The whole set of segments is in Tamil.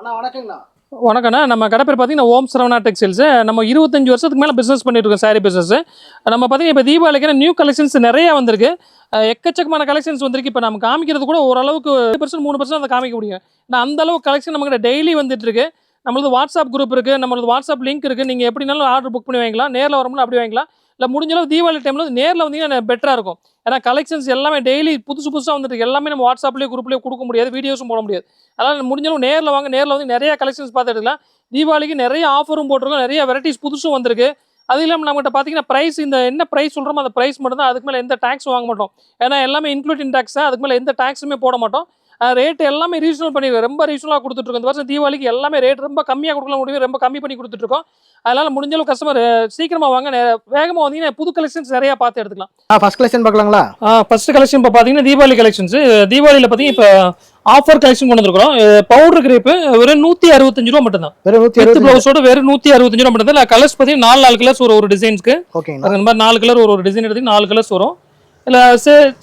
அண்ணா வணக்கங்கண்ணா. வணக்கண்ணா நம்ம கடை பேர் பார்த்தீங்கன்னா ஓம் சரவணா டெக்ஸ்டைல்ஸ். நம்ம இருபத்தஞ்சு வருஷத்துக்கு மேலே பிஸ்னஸ் பண்ணிட்டு இருக்கோம் சாரி பிஸ்னஸ் நம்ம பார்த்தீங்கன்னா இப்போ தீபாவளிக்கு நியூ கலெக்ஷன்ஸ் நிறைய வந்திருக்கு. எக்கச்சக்கமான கலெக்ஷன்ஸ் வந்திருக்கு. இப்போ நம்ம காமிக்கிறது கூட ஓரளவுக்கு பர்சன்ட் மூணு பர்சன்ட் அதை காமிக்க முடியும். நான் அந்த அளவுக்கு கலெக்ஷன் நம்மகிட்ட டெய்லி வந்துட்டு இருக்கு நம்மளது வாட்ஸ்அப் குரூப் இருக்கு நம்மளது வாட்ஸ்அப் லிங்க் இருக்கு. நீங்கள் எப்படினாலும் ஆர்டர் புக் பண்ணி வாங்கிக்கலாம். நேரில் வரும்போது அப்படி வாங்கிக்கலாம். இல்லை முடிஞ்சளவு தீபாவளி டைமில் வந்து நேரில் வந்தீங்கன்னா பெட்டராக இருக்கும். ஏன்னா கலெக்ஷன்ஸ் எல்லாமே டெய்லி புதுசு புதுசாக வந்துட்டு எல்லாமே நம்ம வாட்ஸ்அப்லேயே குரூப்லேயே கொடுக்க முடியாது வீடியோஸும் போட முடியாது. அதனால் முடிஞ்சளவு நேரில் வாங்க நேரில் வந்து நிறைய கலெக்ஷன்ஸ் பார்த்து எடுக்கலாம். தீபாவளிக்கு நிறைய ஆஃபரும் போட்டிருக்கோம். நிறைய வெரைட்டிஸ் புதுசும் வந்திருக்கு. அது இல்லாமல் நம்மகிட்ட பார்த்தீங்கன்னா ப்ரைஸ் இந்த என்ன ப்ரைஸ் சொல்கிறோமோ அந்த ப்ரைஸ் மட்டும் தான் அதுக்கு மேலே எந்த டேக்ஸ் வாங்க மாட்டோம். ஏன்னா எல்லாமே இன்க்ளூடிங் டேக்ஸ் தான். அதுக்கு மேலே எந்த டேக்ஸுமே போட மாட்டோம். ரேட் எல்லாமே ரீசனல் பண்ணிருக்கோம் ரொம்ப ரீசனலாக கொடுத்துட்ருக்கோம் இந்த வருஷம் தீபாவளிக்கு எல்லாமே ரேட் ரொம்ப கம்மியாக கொடுக்கலாம் முடியும் ரொம்ப கம்மி பண்ணி கொடுத்துட்ருக்கோம் அதனால் முடிஞ்ச அளவு கஸ்டமர் சீக்கிரமாக வாங்க. வேகமாக வந்தீங்கன்னா புது கலெக்ஷன்ஸ் நிறையா பார்த்து எடுத்துக்கலாம். ஆ ஃபர்ஸ்ட் கலெக்ஷன் பார்க்கலாங்களா? ஃபர்ஸ்ட் கலெக்ஷன் இப்போ பார்த்தீங்கன்னா தீபாவளி கலெக்ஷன்ஸ் தீபாவளியில் பார்த்தீங்கன்னா இப்போ ஆஃபர் கலெக்ஷன் கொண்டு வந்திருக்கிறோம். பவுடர் கிரேப்பு வெறும் நூற்றி அறுபத்தஞ்சு ரூபா மட்டும் தான் வித் அறுபது ப்ளவுஸோட வெறும் நூற்றி அறுபத்தஞ்சு ரூபா மட்டும் தான் கலர்ஸ் பார்த்தீங்கன்னா நாலு நாலு கலர்ஸ் ஒரு ஒரு டிசைன்ஸ்க்கு ஓகேங்கண்ணா அந்த மாதிரி நாலு கலர் ஒரு ஒரு டிசைன் எடுத்து நாலு கலர்ஸ் வரும். இல்லை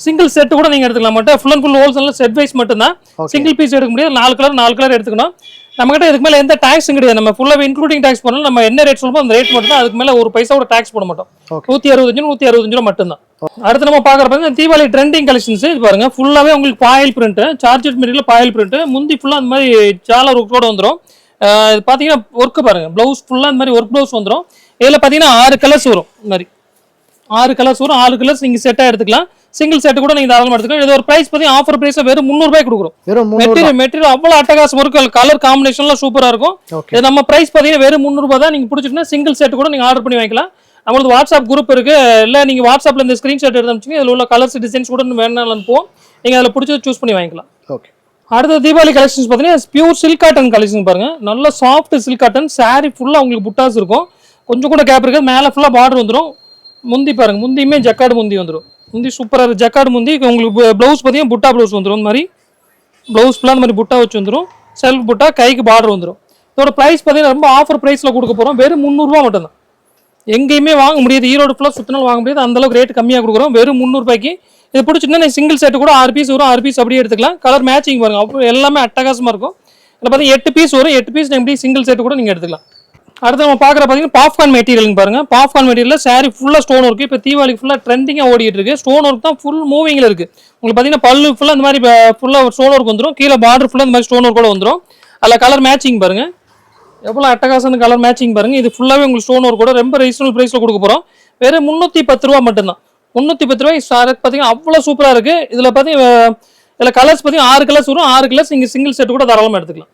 சிங்கிள் செட் கூட நீங்கள் எடுத்துக்கலாம். மட்டும் ஃபுல் அண்ட் ஃபுல் ஹோல்சேலில் செட் வைஸ் மட்டும் தான் ஓகே சிங்கிள் பீஸ் எடுக்க முடியாது. நாலு கலர் நாலு கலர் எடுத்துக்கணும். நம்மகிட்ட இதுக்கு மேலே எந்த டேக்ஸும் கிடையாது. நம்ம ஃபுல்லாக இன்க்ளூடிங் டேக்ஸ் பண்ணலாம் நம்ம என்ன ரேட் சொல்லுமோ அந்த ரேட் மட்டும் தான் அதுக்கு மேலே ஒரு பைசா கூட டேக்ஸ் போட மாட்டோம். நூற்றி அறுபத்தஞ்சு நூற்றி அறுபத்தஞ்சு ரூபா மட்டும்தான். அடுத்து நம்ம பார்க்குற பார்த்தீங்கன்னா தீபாவளி ட்ரெண்டிங் கலெக்ஷன்ஸ் இது பாருங்க ஃபுல்லாகவே உங்களுக்கு foil print charger material foil print முந்தி ஃபுல்லாக அந்த மாதிரி ஜாலர் ஒர்க்கோட வந்துடும் இது பார்த்தீங்கன்னா ஒர்க்கு பாருங்க ப்ளவுஸ் ஃபுல்லாக இந்த மாதிரி ஒர்க் ப்ளவுஸ் வந்துடும் இதில் பார்த்தீங்கன்னா ஆறு கலர்ஸ் வரும். இந்த மாதிரி. ஆறு கலர்ஸ் வரும். ஆறு கலர்ஸ் நீங்கள் செட்டாக எடுத்துக்கலாம். சிங்கிள் செட் கூட நீங்கள் தாராளமாக எடுத்துக்கலாம். இது ஒரு ப்ரைஸ் பார்த்தீங்கன்னா ஆஃபர் ப்ரைஸில் வெறும் முந்நூறுபாய் கொடுக்குறோம். முந்நூறு மெட்டீரியல் மெட்டீரியல் அவ்வளோ அட்டகாசம் இருக்கும். கலர் காம்பினேஷன்லாம் சூப்பராக இருக்கும். இது நம்ம ப்ரைஸ் பார்த்தீங்கன்னா வெறும் முந்நூறுபா தான். நீங்கள் பிடிச்சிட்டுனா சிங்கிள் செட் கூட நீங்கள் ஆர்டர் பண்ணி வாங்கிக்கலாம். நம்மளது வாட்ஸ்அப் குரூப் இருக்கு. இல்லை நீங்கள் வாட்ஸ்அப்பில் இந்த ஸ்க்ரீன்ஷாட் எடுத்து அனுப்பிச்சிங்க இதில் உள்ள கலர்ஸ் டிசைன்ஸ் கூட வேணாலும் அனுப்புவோம் நீங்கள் அதில் பிடிச்சது சூஸ் பண்ணி வாங்கிக்கலாம். ஓகே அடுத்த தீபாவளி கலெக்ஷன்ஸ் பார்த்தீங்கன்னா பியூர் சில்க் காட்டன் கலெக்ஷன் பாருங்க. நல்ல சாஃப்ட் சில்க் காட்டன் saree ஃபுல்லாக உங்களுக்கு புட்டாஸ் இருக்கும். கொஞ்சம் கூட கேப் இருக்காது. மேலே ஃபுல்லாக பார்டர் வந்துடும் முந்தி பாருங்க முந்தியுமே ஜக்காடு முந்தி வந்துடும் முந்தி சூப்பராக இருக்குது ஜக்காடு முந்தி உங்களுக்கு ப்ளவுஸ் பார்த்தீங்கன்னா புட்டா ப்ளவுஸ் வந்துடும் இந்த மாதிரி ப்ளவுஸ் ஃபுல்லாக அந்த மாதிரி புட்டா வச்சு வந்துடும் செல்ஃப் புட்டா கைக்கு பார்டர் வந்துடும் இதோட ப்ரைஸ் பார்த்தீங்கன்னா ரொம்ப ஆஃபர் ப்ரைஸில் கொடுக்க போகிறோம் வெறும் முந்நூறுரூவா மட்டும்தான். எங்கேயுமே வாங்க முடியாது. ஈரோடு ஃபுல்லாக சுற்றினாலும் வாங்க முடியாது. அந்த அளவுக்கு ரேட் கம்மியாக கொடுக்குறோம். வெறும் முந்நூறுபாய்க்கு. இது பிடிச்சிருந்தா சிங்கிள் செட்டு கூட ஆறு பீஸ் வரும். ஆறு பீஸ் அப்படியே எடுத்துக்கலாம். கலர் மேட்சிங் பாருங்க. அப்புறம் எல்லாமே அட்டகாசமாக இருக்கும். இதில் பார்த்தீங்கன்னா எட்டு பீஸ் வரும். எட்டு பீஸ் எப்படி சிங்கிள் செட்டு கூட நீங்கள் எடுத்துக்கலாம். அடுத்து நம்ம பார்க்குற பார்த்தீங்கன்னா பாப்கார்ன் மெட்டீரியல் பாருங்க. பாப்கார்ன் மெட்டீரியல் சாரி ஃபுல்லாக ஸ்டோன் ஒர்க் இப்போ தீபாவளிக்கு ஃபுல்லாக ட்ரெண்டிங்காக ஓடிட்டு இருக்கு. ஸ்டோன் ஒர்க் தான் ஃபுல் மூவிங்கில் இருக்கு. உங்களுக்கு பார்த்தீங்கன்னா பல்லு ஃபுல்லாக இந்த மாதிரி ஃபுல்லாக ஸ்டோன் ஒர்க் வந்துடும் கீழே பார்டர் ஃபுல்லாக இந்த மாதிரி ஸ்டோன் ஒர்க்கோட வந்துடும் அதில் கலர் மேட்சிங் பாருங்க. எவ்வளோ அட்டகாசம் கலர் மேட்சிங் பாருங்க. இது ஃபுல்லாகவே உங்களுக்கு ஸ்டோன் ஒர்க்கோட ரொம்ப ரீசனல் ப்ரைஸில் கொடுக்க போகிறோம் வெறும் முந்நூற்றி பத்து ரூபா மட்டும்தான். முந்நூற்றி பத்து ரூபாய் பார்த்தீங்கன்னா அவ்வளோ சூப்பராக இருக்குது இதில் பார்த்தீங்கன்னா இதில் கலர்ஸ் பார்த்தீங்கன்னா ஆறு கலர்ஸ் வரும். ஆறு கலர்ஸ் நீங்கள் சிங்கிள் செட் கூட தாராளமாக எடுத்துக்கலாம்.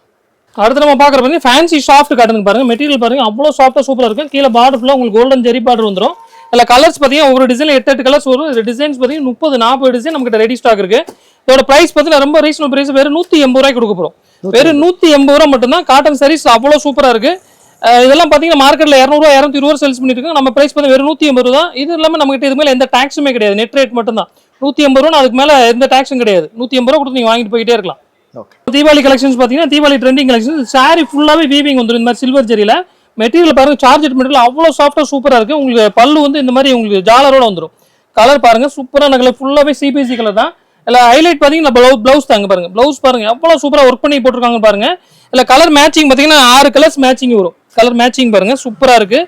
அடுத்து நம்ம பார்க்குற பார்த்தீங்கன்னா ஃபேன்சி சாஃப்ட் காட்டன் பாருங்க. மெட்டீரியல் பாருங்க அவ்வளோ சாஃப்டாக சூப்பராக இருக்கும் கீழே பார்டர் ஃபுல்லாக உங்களுக்கு கோல்டன் ஜெரி பார்டர் வந்துடும் இதில் கலர்ஸ் பார்த்தீங்கன்னா ஒவ்வொரு டிசைன் எட்டு எட்டு கலர்ஸ் வரும். இது டிசைன்ஸ் பார்த்தீங்கன்னா முப்பது நாற்பது டிசைன் நம்மகிட்ட ரெடி ஸ்டாக் இருக்கு. இதோட ப்ரைஸ் பார்த்தீங்கன்னா ரொம்ப ரீசனல் ப்ரைஸ் வெறும் நூற்றி எண்பது ரூபாய்க்கு கொடுக்க போகிறோம் வெறும் நூற்றி எண்பது ரூபா மட்டும்தான். காட்டன் சாரீஸ் அவ்வளோ சூப்பராக இருக்கு. அஹ் இதெல்லாம் பார்த்தீங்கன்னா மார்க்கெட்டில் இரநூறுவா இரநூத்தி இருபது சேல்ஸ் பண்ணிட்டு நம்ம ப்ரைஸ் பார்த்தீங்கன்னா வெறும் நூற்றி எண்பது ரூபா இது இல்லாமல் நம்மகிட்ட இது மேலே எந்த டேக்ஸுமே கிடையாது. நெட் ரேட் மட்டும்தான். நூற்றி எண்பது ரூபா அதுக்கு மேலே எந்த டேக்ஸும் கிடையாது. நூற்றி எண்பது ரூபா கொடுத்து நீங்கள் வாங்கிட்டு போயிட்டே இருக்கலாம். தீபாவளி கலெக்ஷன்ஸ் பார்த்தீங்கன்னா தீபாவளி ட்ரெண்டிங் கலெக்ஷன் சாரி ஃபுல்லாகவே வீவிங் வந்துடும் இந்த மாதிரி சில்வர் ஜெரியில் மெட்டீரியல் பாருங்க சார்ஜட் மெட்டீரியல் அவ்வளோ சாஃப்டாக சூப்பராக இருக்குது உங்களுக்கு பல்லு வந்து இந்த மாதிரி உங்களுக்கு ஜாலரோட வந்துடும் கலர் பாருங்க சூப்பரான கலர் ஃபுல்லாகவே சிபிசி கலர் தான். இல்லை ஹைலைட் பார்த்தீங்கன்னா ப்ளவு ப்ளவுஸ் தாங்க பாருங்க. ப்ளவுஸ் பாருங்க எவ்வளோ சூப்பராக ஒர்க் பண்ணி போட்டிருக்காங்க பாருங்க. இல்லை கலர் மேட்சிங் பார்த்தீங்கன்னா ஆறு கலர்ஸ் மேட்சிங் வரும். கலர் மேட்சிங் பாருங்க சூப்பராக இருக்கு.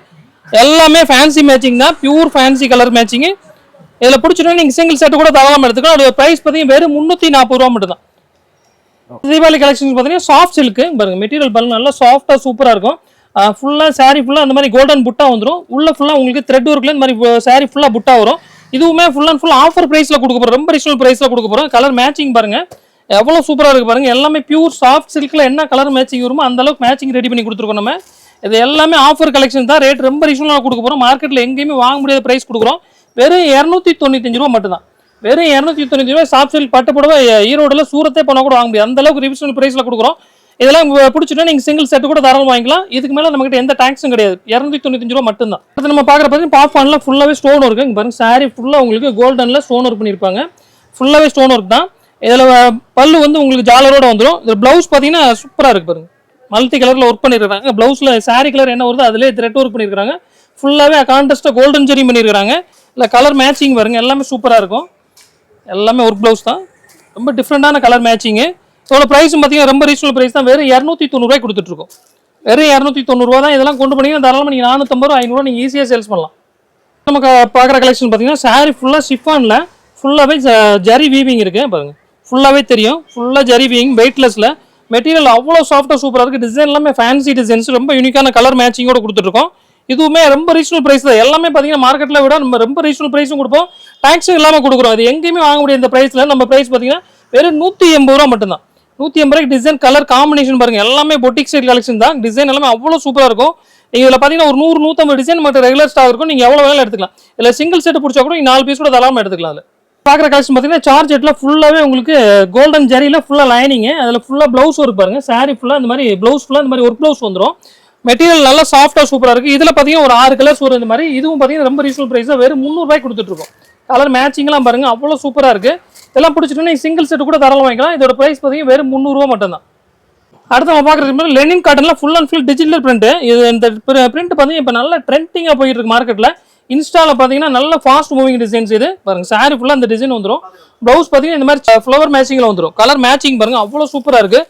எல்லாமே ஃபேன்சி மேட்சிங் தான். பியூர் ஃபேன்சி கலர் மேட்சிங் இதில் பிடிச்சிட்டோன்னா நீங்கள் சிங்கிள் செட்டு கூட தாராளமாக எடுத்துக்கலாம். அதோட ப்ரைஸ் பார்த்தீங்கன்னா வெறும் முந்நூற்றி நாற்பது ரூபா மட்டும் தான் தீபாவளி கலெக்ஷன்ஸ் பார்த்தீங்கன்னா சாஃப்ட் சில்க்கு பாருங்க மெட்டீரியல் பாருங்க நல்லா சாஃப்டாக சூப்பராக இருக்கும். ஃபுல்லாக சாரீ ஃபுல்லாக அந்த மாதிரி கோல்டன் புட்டா வந்துடும் உள்ள ஃபுல்லாக உங்களுக்கு த்ரெட் ஒர்க்கில் இந்த மாதிரி saree ஃபுல்லாக புட்டா வரும். இதுவுமே ஃபுல் அண்ட் ஃபுல் ஆஃபர் ப்ரைஸில் கொடுக்க போகிறோம் ரொம்ப ரீசனல் ப்ரைஸில் கொடுக்க போகிறோம் கலர் மேட்சிங் பாருங்கள் எவ்வளோ சூப்பராக இருக்குது பாருங்கள் எல்லாமே பியூர் சாஃப்ட் சில்கில் என்ன கலர் மேட்சிங் வருமோ அந்த அளவுக்கு மேட்சிங் ரெடி பண்ணி கொடுத்துருக்கோம் நம்ம. இது எல்லாமே ஆஃபர் கலெக்ஷன் தான். ரேட் ரொம்ப ரீசனலாக கொடுக்க போகிறோம் மார்க்கெட்டில் எங்கேயுமே வாங்க முடியாத ப்ரைஸ் கொடுக்குறோம். வெறும் இரநூத்தி தொண்ணூத்தஞ்சு ரூபா மட்டும் தான் வெறும் இரநூத்தி தொண்ணூத்தி ரூபாய் சாஃப்ட் சில்க் பட்டு புடவை ஈரோடுல சூரத்தே போனால் கூட வாங்க முடியாது. அந்த அளவுக்கு ரிவிஷனல் ப்ரைஸில் கொடுக்குறோம். இதெல்லாம் உங்க பிடிச்சிட்டா நீங்கள் சிங்கிள் செட் கூட தாராளமாக வாங்கிக்கலாம். இதுக்கு மேலே நம்மகிட்ட எந்த டேக்ஸும் கிடையாது. இரநூத்தி தொண்ணூத்தஞ்சு ரூபா மட்டும்தான். அடுத்து நம்ம பார்க்குற பார்த்தீங்கன்னா பாப்கார்னில் ஃபுல்லாகவே ஸ்டோன் ஒர்க்கு இங்கே பாருங்க சாரி ஃபுல்லாக உங்களுக்கு கோல்டனில் ஸ்டோன் ஒர்க் பண்ணியிருப்பாங்க. ஃபுல்லாகவே ஸ்டோன் ஒர்க் தான். இதில் பல்லு வந்து உங்களுக்கு ஜாலரோட வந்துடும் இதில் ப்ளவுஸ் பார்த்தீங்கன்னா சூப்பராக இருக்கு பாருங்க. மல்டி கலரில் ஒர்க் பண்ணிருக்காங்க ப்ளவுஸில் சாரி கலர் என்ன வருதோ அதுலேயே த்ரெட் ஒர்க் பண்ணிருக்காங்க ஃபுல்லாகவே கான்டெஸ்ட்டாக கோல்டன் ஜெரி பண்ணிருக்காங்க இல்லை கலர் மேட்சிங் பாருங்க எல்லாமே சூப்பராக இருக்கும். எல்லாமே ஒர்க் ப்ளவுஸ் தான். ரொம்ப டிஃப்ரெண்ட்டான கலர் மேட்சிங்கு இதோட ப்ரைஸும் பார்த்தீங்கன்னா ரொம்ப ரீசனபிள் ப்ரைஸ் தான். வெறும் இரநூத்தி தொண்ணூறுவாய் கொடுத்துட்ருக்கோம் வெறும் இரநூத்தி தொண்ணூறுவா தான். இதெல்லாம் கொண்டு போனீங்கன்னா தாராளமாக நீங்கள் நானூற்றம்பது ரூபா ஐநூறுரூவா நீங்கள் ஈஸியாக சேல்ஸ் பண்ணலாம். நமக்கு பார்க்குற கலெக்ஷன் பார்த்தீங்கன்னா saree ஃபுல்லாக ஷிஃபானில் ஃபுல்லாகவே ஜரி வீவிங் இருக்குது பாருங்கள் ஃபுல்லாகவே தெரியும். ஃபுல்லாக ஜரி வீவிங் வெயிட்லெஸில் மெட்டீரியல் அவ்வளோ சாஃப்டாக சூப்பராக இருக்குது டிசைன் எல்லாமே ஃபேன்சி டிசைன்ஸ் ரொம்ப யூனிக்கான கலர் மேட்சிங்கோடு கொடுத்துருக்கோம் இதுவுமே ரொம்ப ரீசனல் ப்ரைஸ் தான். எல்லாமே பார்த்தீங்கன்னா மார்க்கெட்டில் விட நம்ம ரொம்ப ரீசனல் ப்ரைஸும் கொடுப்போம். டேக்ஸும் இல்லாமல் கொடுக்குறோம். அது எங்கேயுமே வாங்க முடியாத இந்த ப்ரைஸில் நம்ம ப்ரைஸ் பார்த்தீங்கன்னா வெறும் நூற்றி எண்பது ரூபா மட்டும்தான். நூற்றி எண்பது ரூபாய்க்கு டிசைன் கலர் காம்பினேஷன் பாருங்க. எல்லாமே பொட்டிக் ஸ்டைல் கலெக்ஷன் தான். டிசைன் எல்லாமே அவ்வளோ சூப்பராக இருக்கும். நீங்கள் இதில் பார்த்தீங்கன்னா ஒரு நூறு நூற்றம்பது டிசைன் மட்டும் ரெகுலர் ஸ்டாக் இருக்கும். நீங்கள் எவ்வளோ வேலை எடுத்துக்கலாம். இல்லை சிங்கிள் செட் பிடிச்சா கூட நீங்கள் நாலு பீஸ் கூட தலாமல் எடுத்துக்கலாம் அதில். பார்க்குற கலெக்ஷன் பார்த்தீங்கன்னா சார்ஜெட்டில் ஃபுல்லாகவே உங்களுக்கு கோல்டன் ஜரியில் ஃபுல்லாக லைனிங்கு அதில் ஃபுல்லாக ப்ளவுஸ் ஒர்க் பாருங்கள் saree ஃபுல்லாக இந்த மாதிரி ப்ளவுஸ் ஃபுல்லாக இந்த மாதிரி ஒர்க் ப்ளவுஸ் வந்துடும் மெட்டீரியல் நல்லா சாஃப்டாக சூப்பராக இருக்குது இதில் பார்த்தீங்கன்னா ஒரு ஆறு கலர்ஸ் வரும் இந்த மாதிரி. இதுவும் பார்த்தீங்கன்னா ரொம்ப ரீசனல் ப்ரைஸ் தான். வெறும் முந்நூறுபாய் கொடுத்துட்ருக்கோம் கலர் மேட்சிங்லாம் பாருங்கள் அவ்வளோ சூப்பராக இருக்குது இதெல்லாம் பிடிச்சிட்டு நீங்கள் சிங்கிள் செட் கூட தரலாம் வாங்கிக்கலாம். இதோட ப்ரைஸ் பார்த்தீங்கன்னா வெறும் முந்நூறுரூவா மட்டும்தான். அடுத்து நம்ம பார்க்குறது linen காட்டன்லாம் full and full digital print இது இந்த பிரிண்ட் பார்த்தீங்கன்னா இப்போ நல்ல ட்ரெண்டிங்காக போயிட்டு இருக்கு மார்க்கெட்டில் இன்ஸ்டாவில் பார்த்தீங்கன்னா நல்ல ஃபாஸ்ட் மூவிங் டிசைன்ஸ் இது. பாருங்க சாரி ஃபுல்லாக அந்த டிசைன் வந்துடும் ப்ளவுஸ் பார்த்தீங்கன்னா இந்த மாதிரி ஃப்ளவர் மேட்சிங்கில் வந்துடும் கலர் மேட்சிங் பாருங்கள் அவ்வளோ சூப்பராக இருக்குது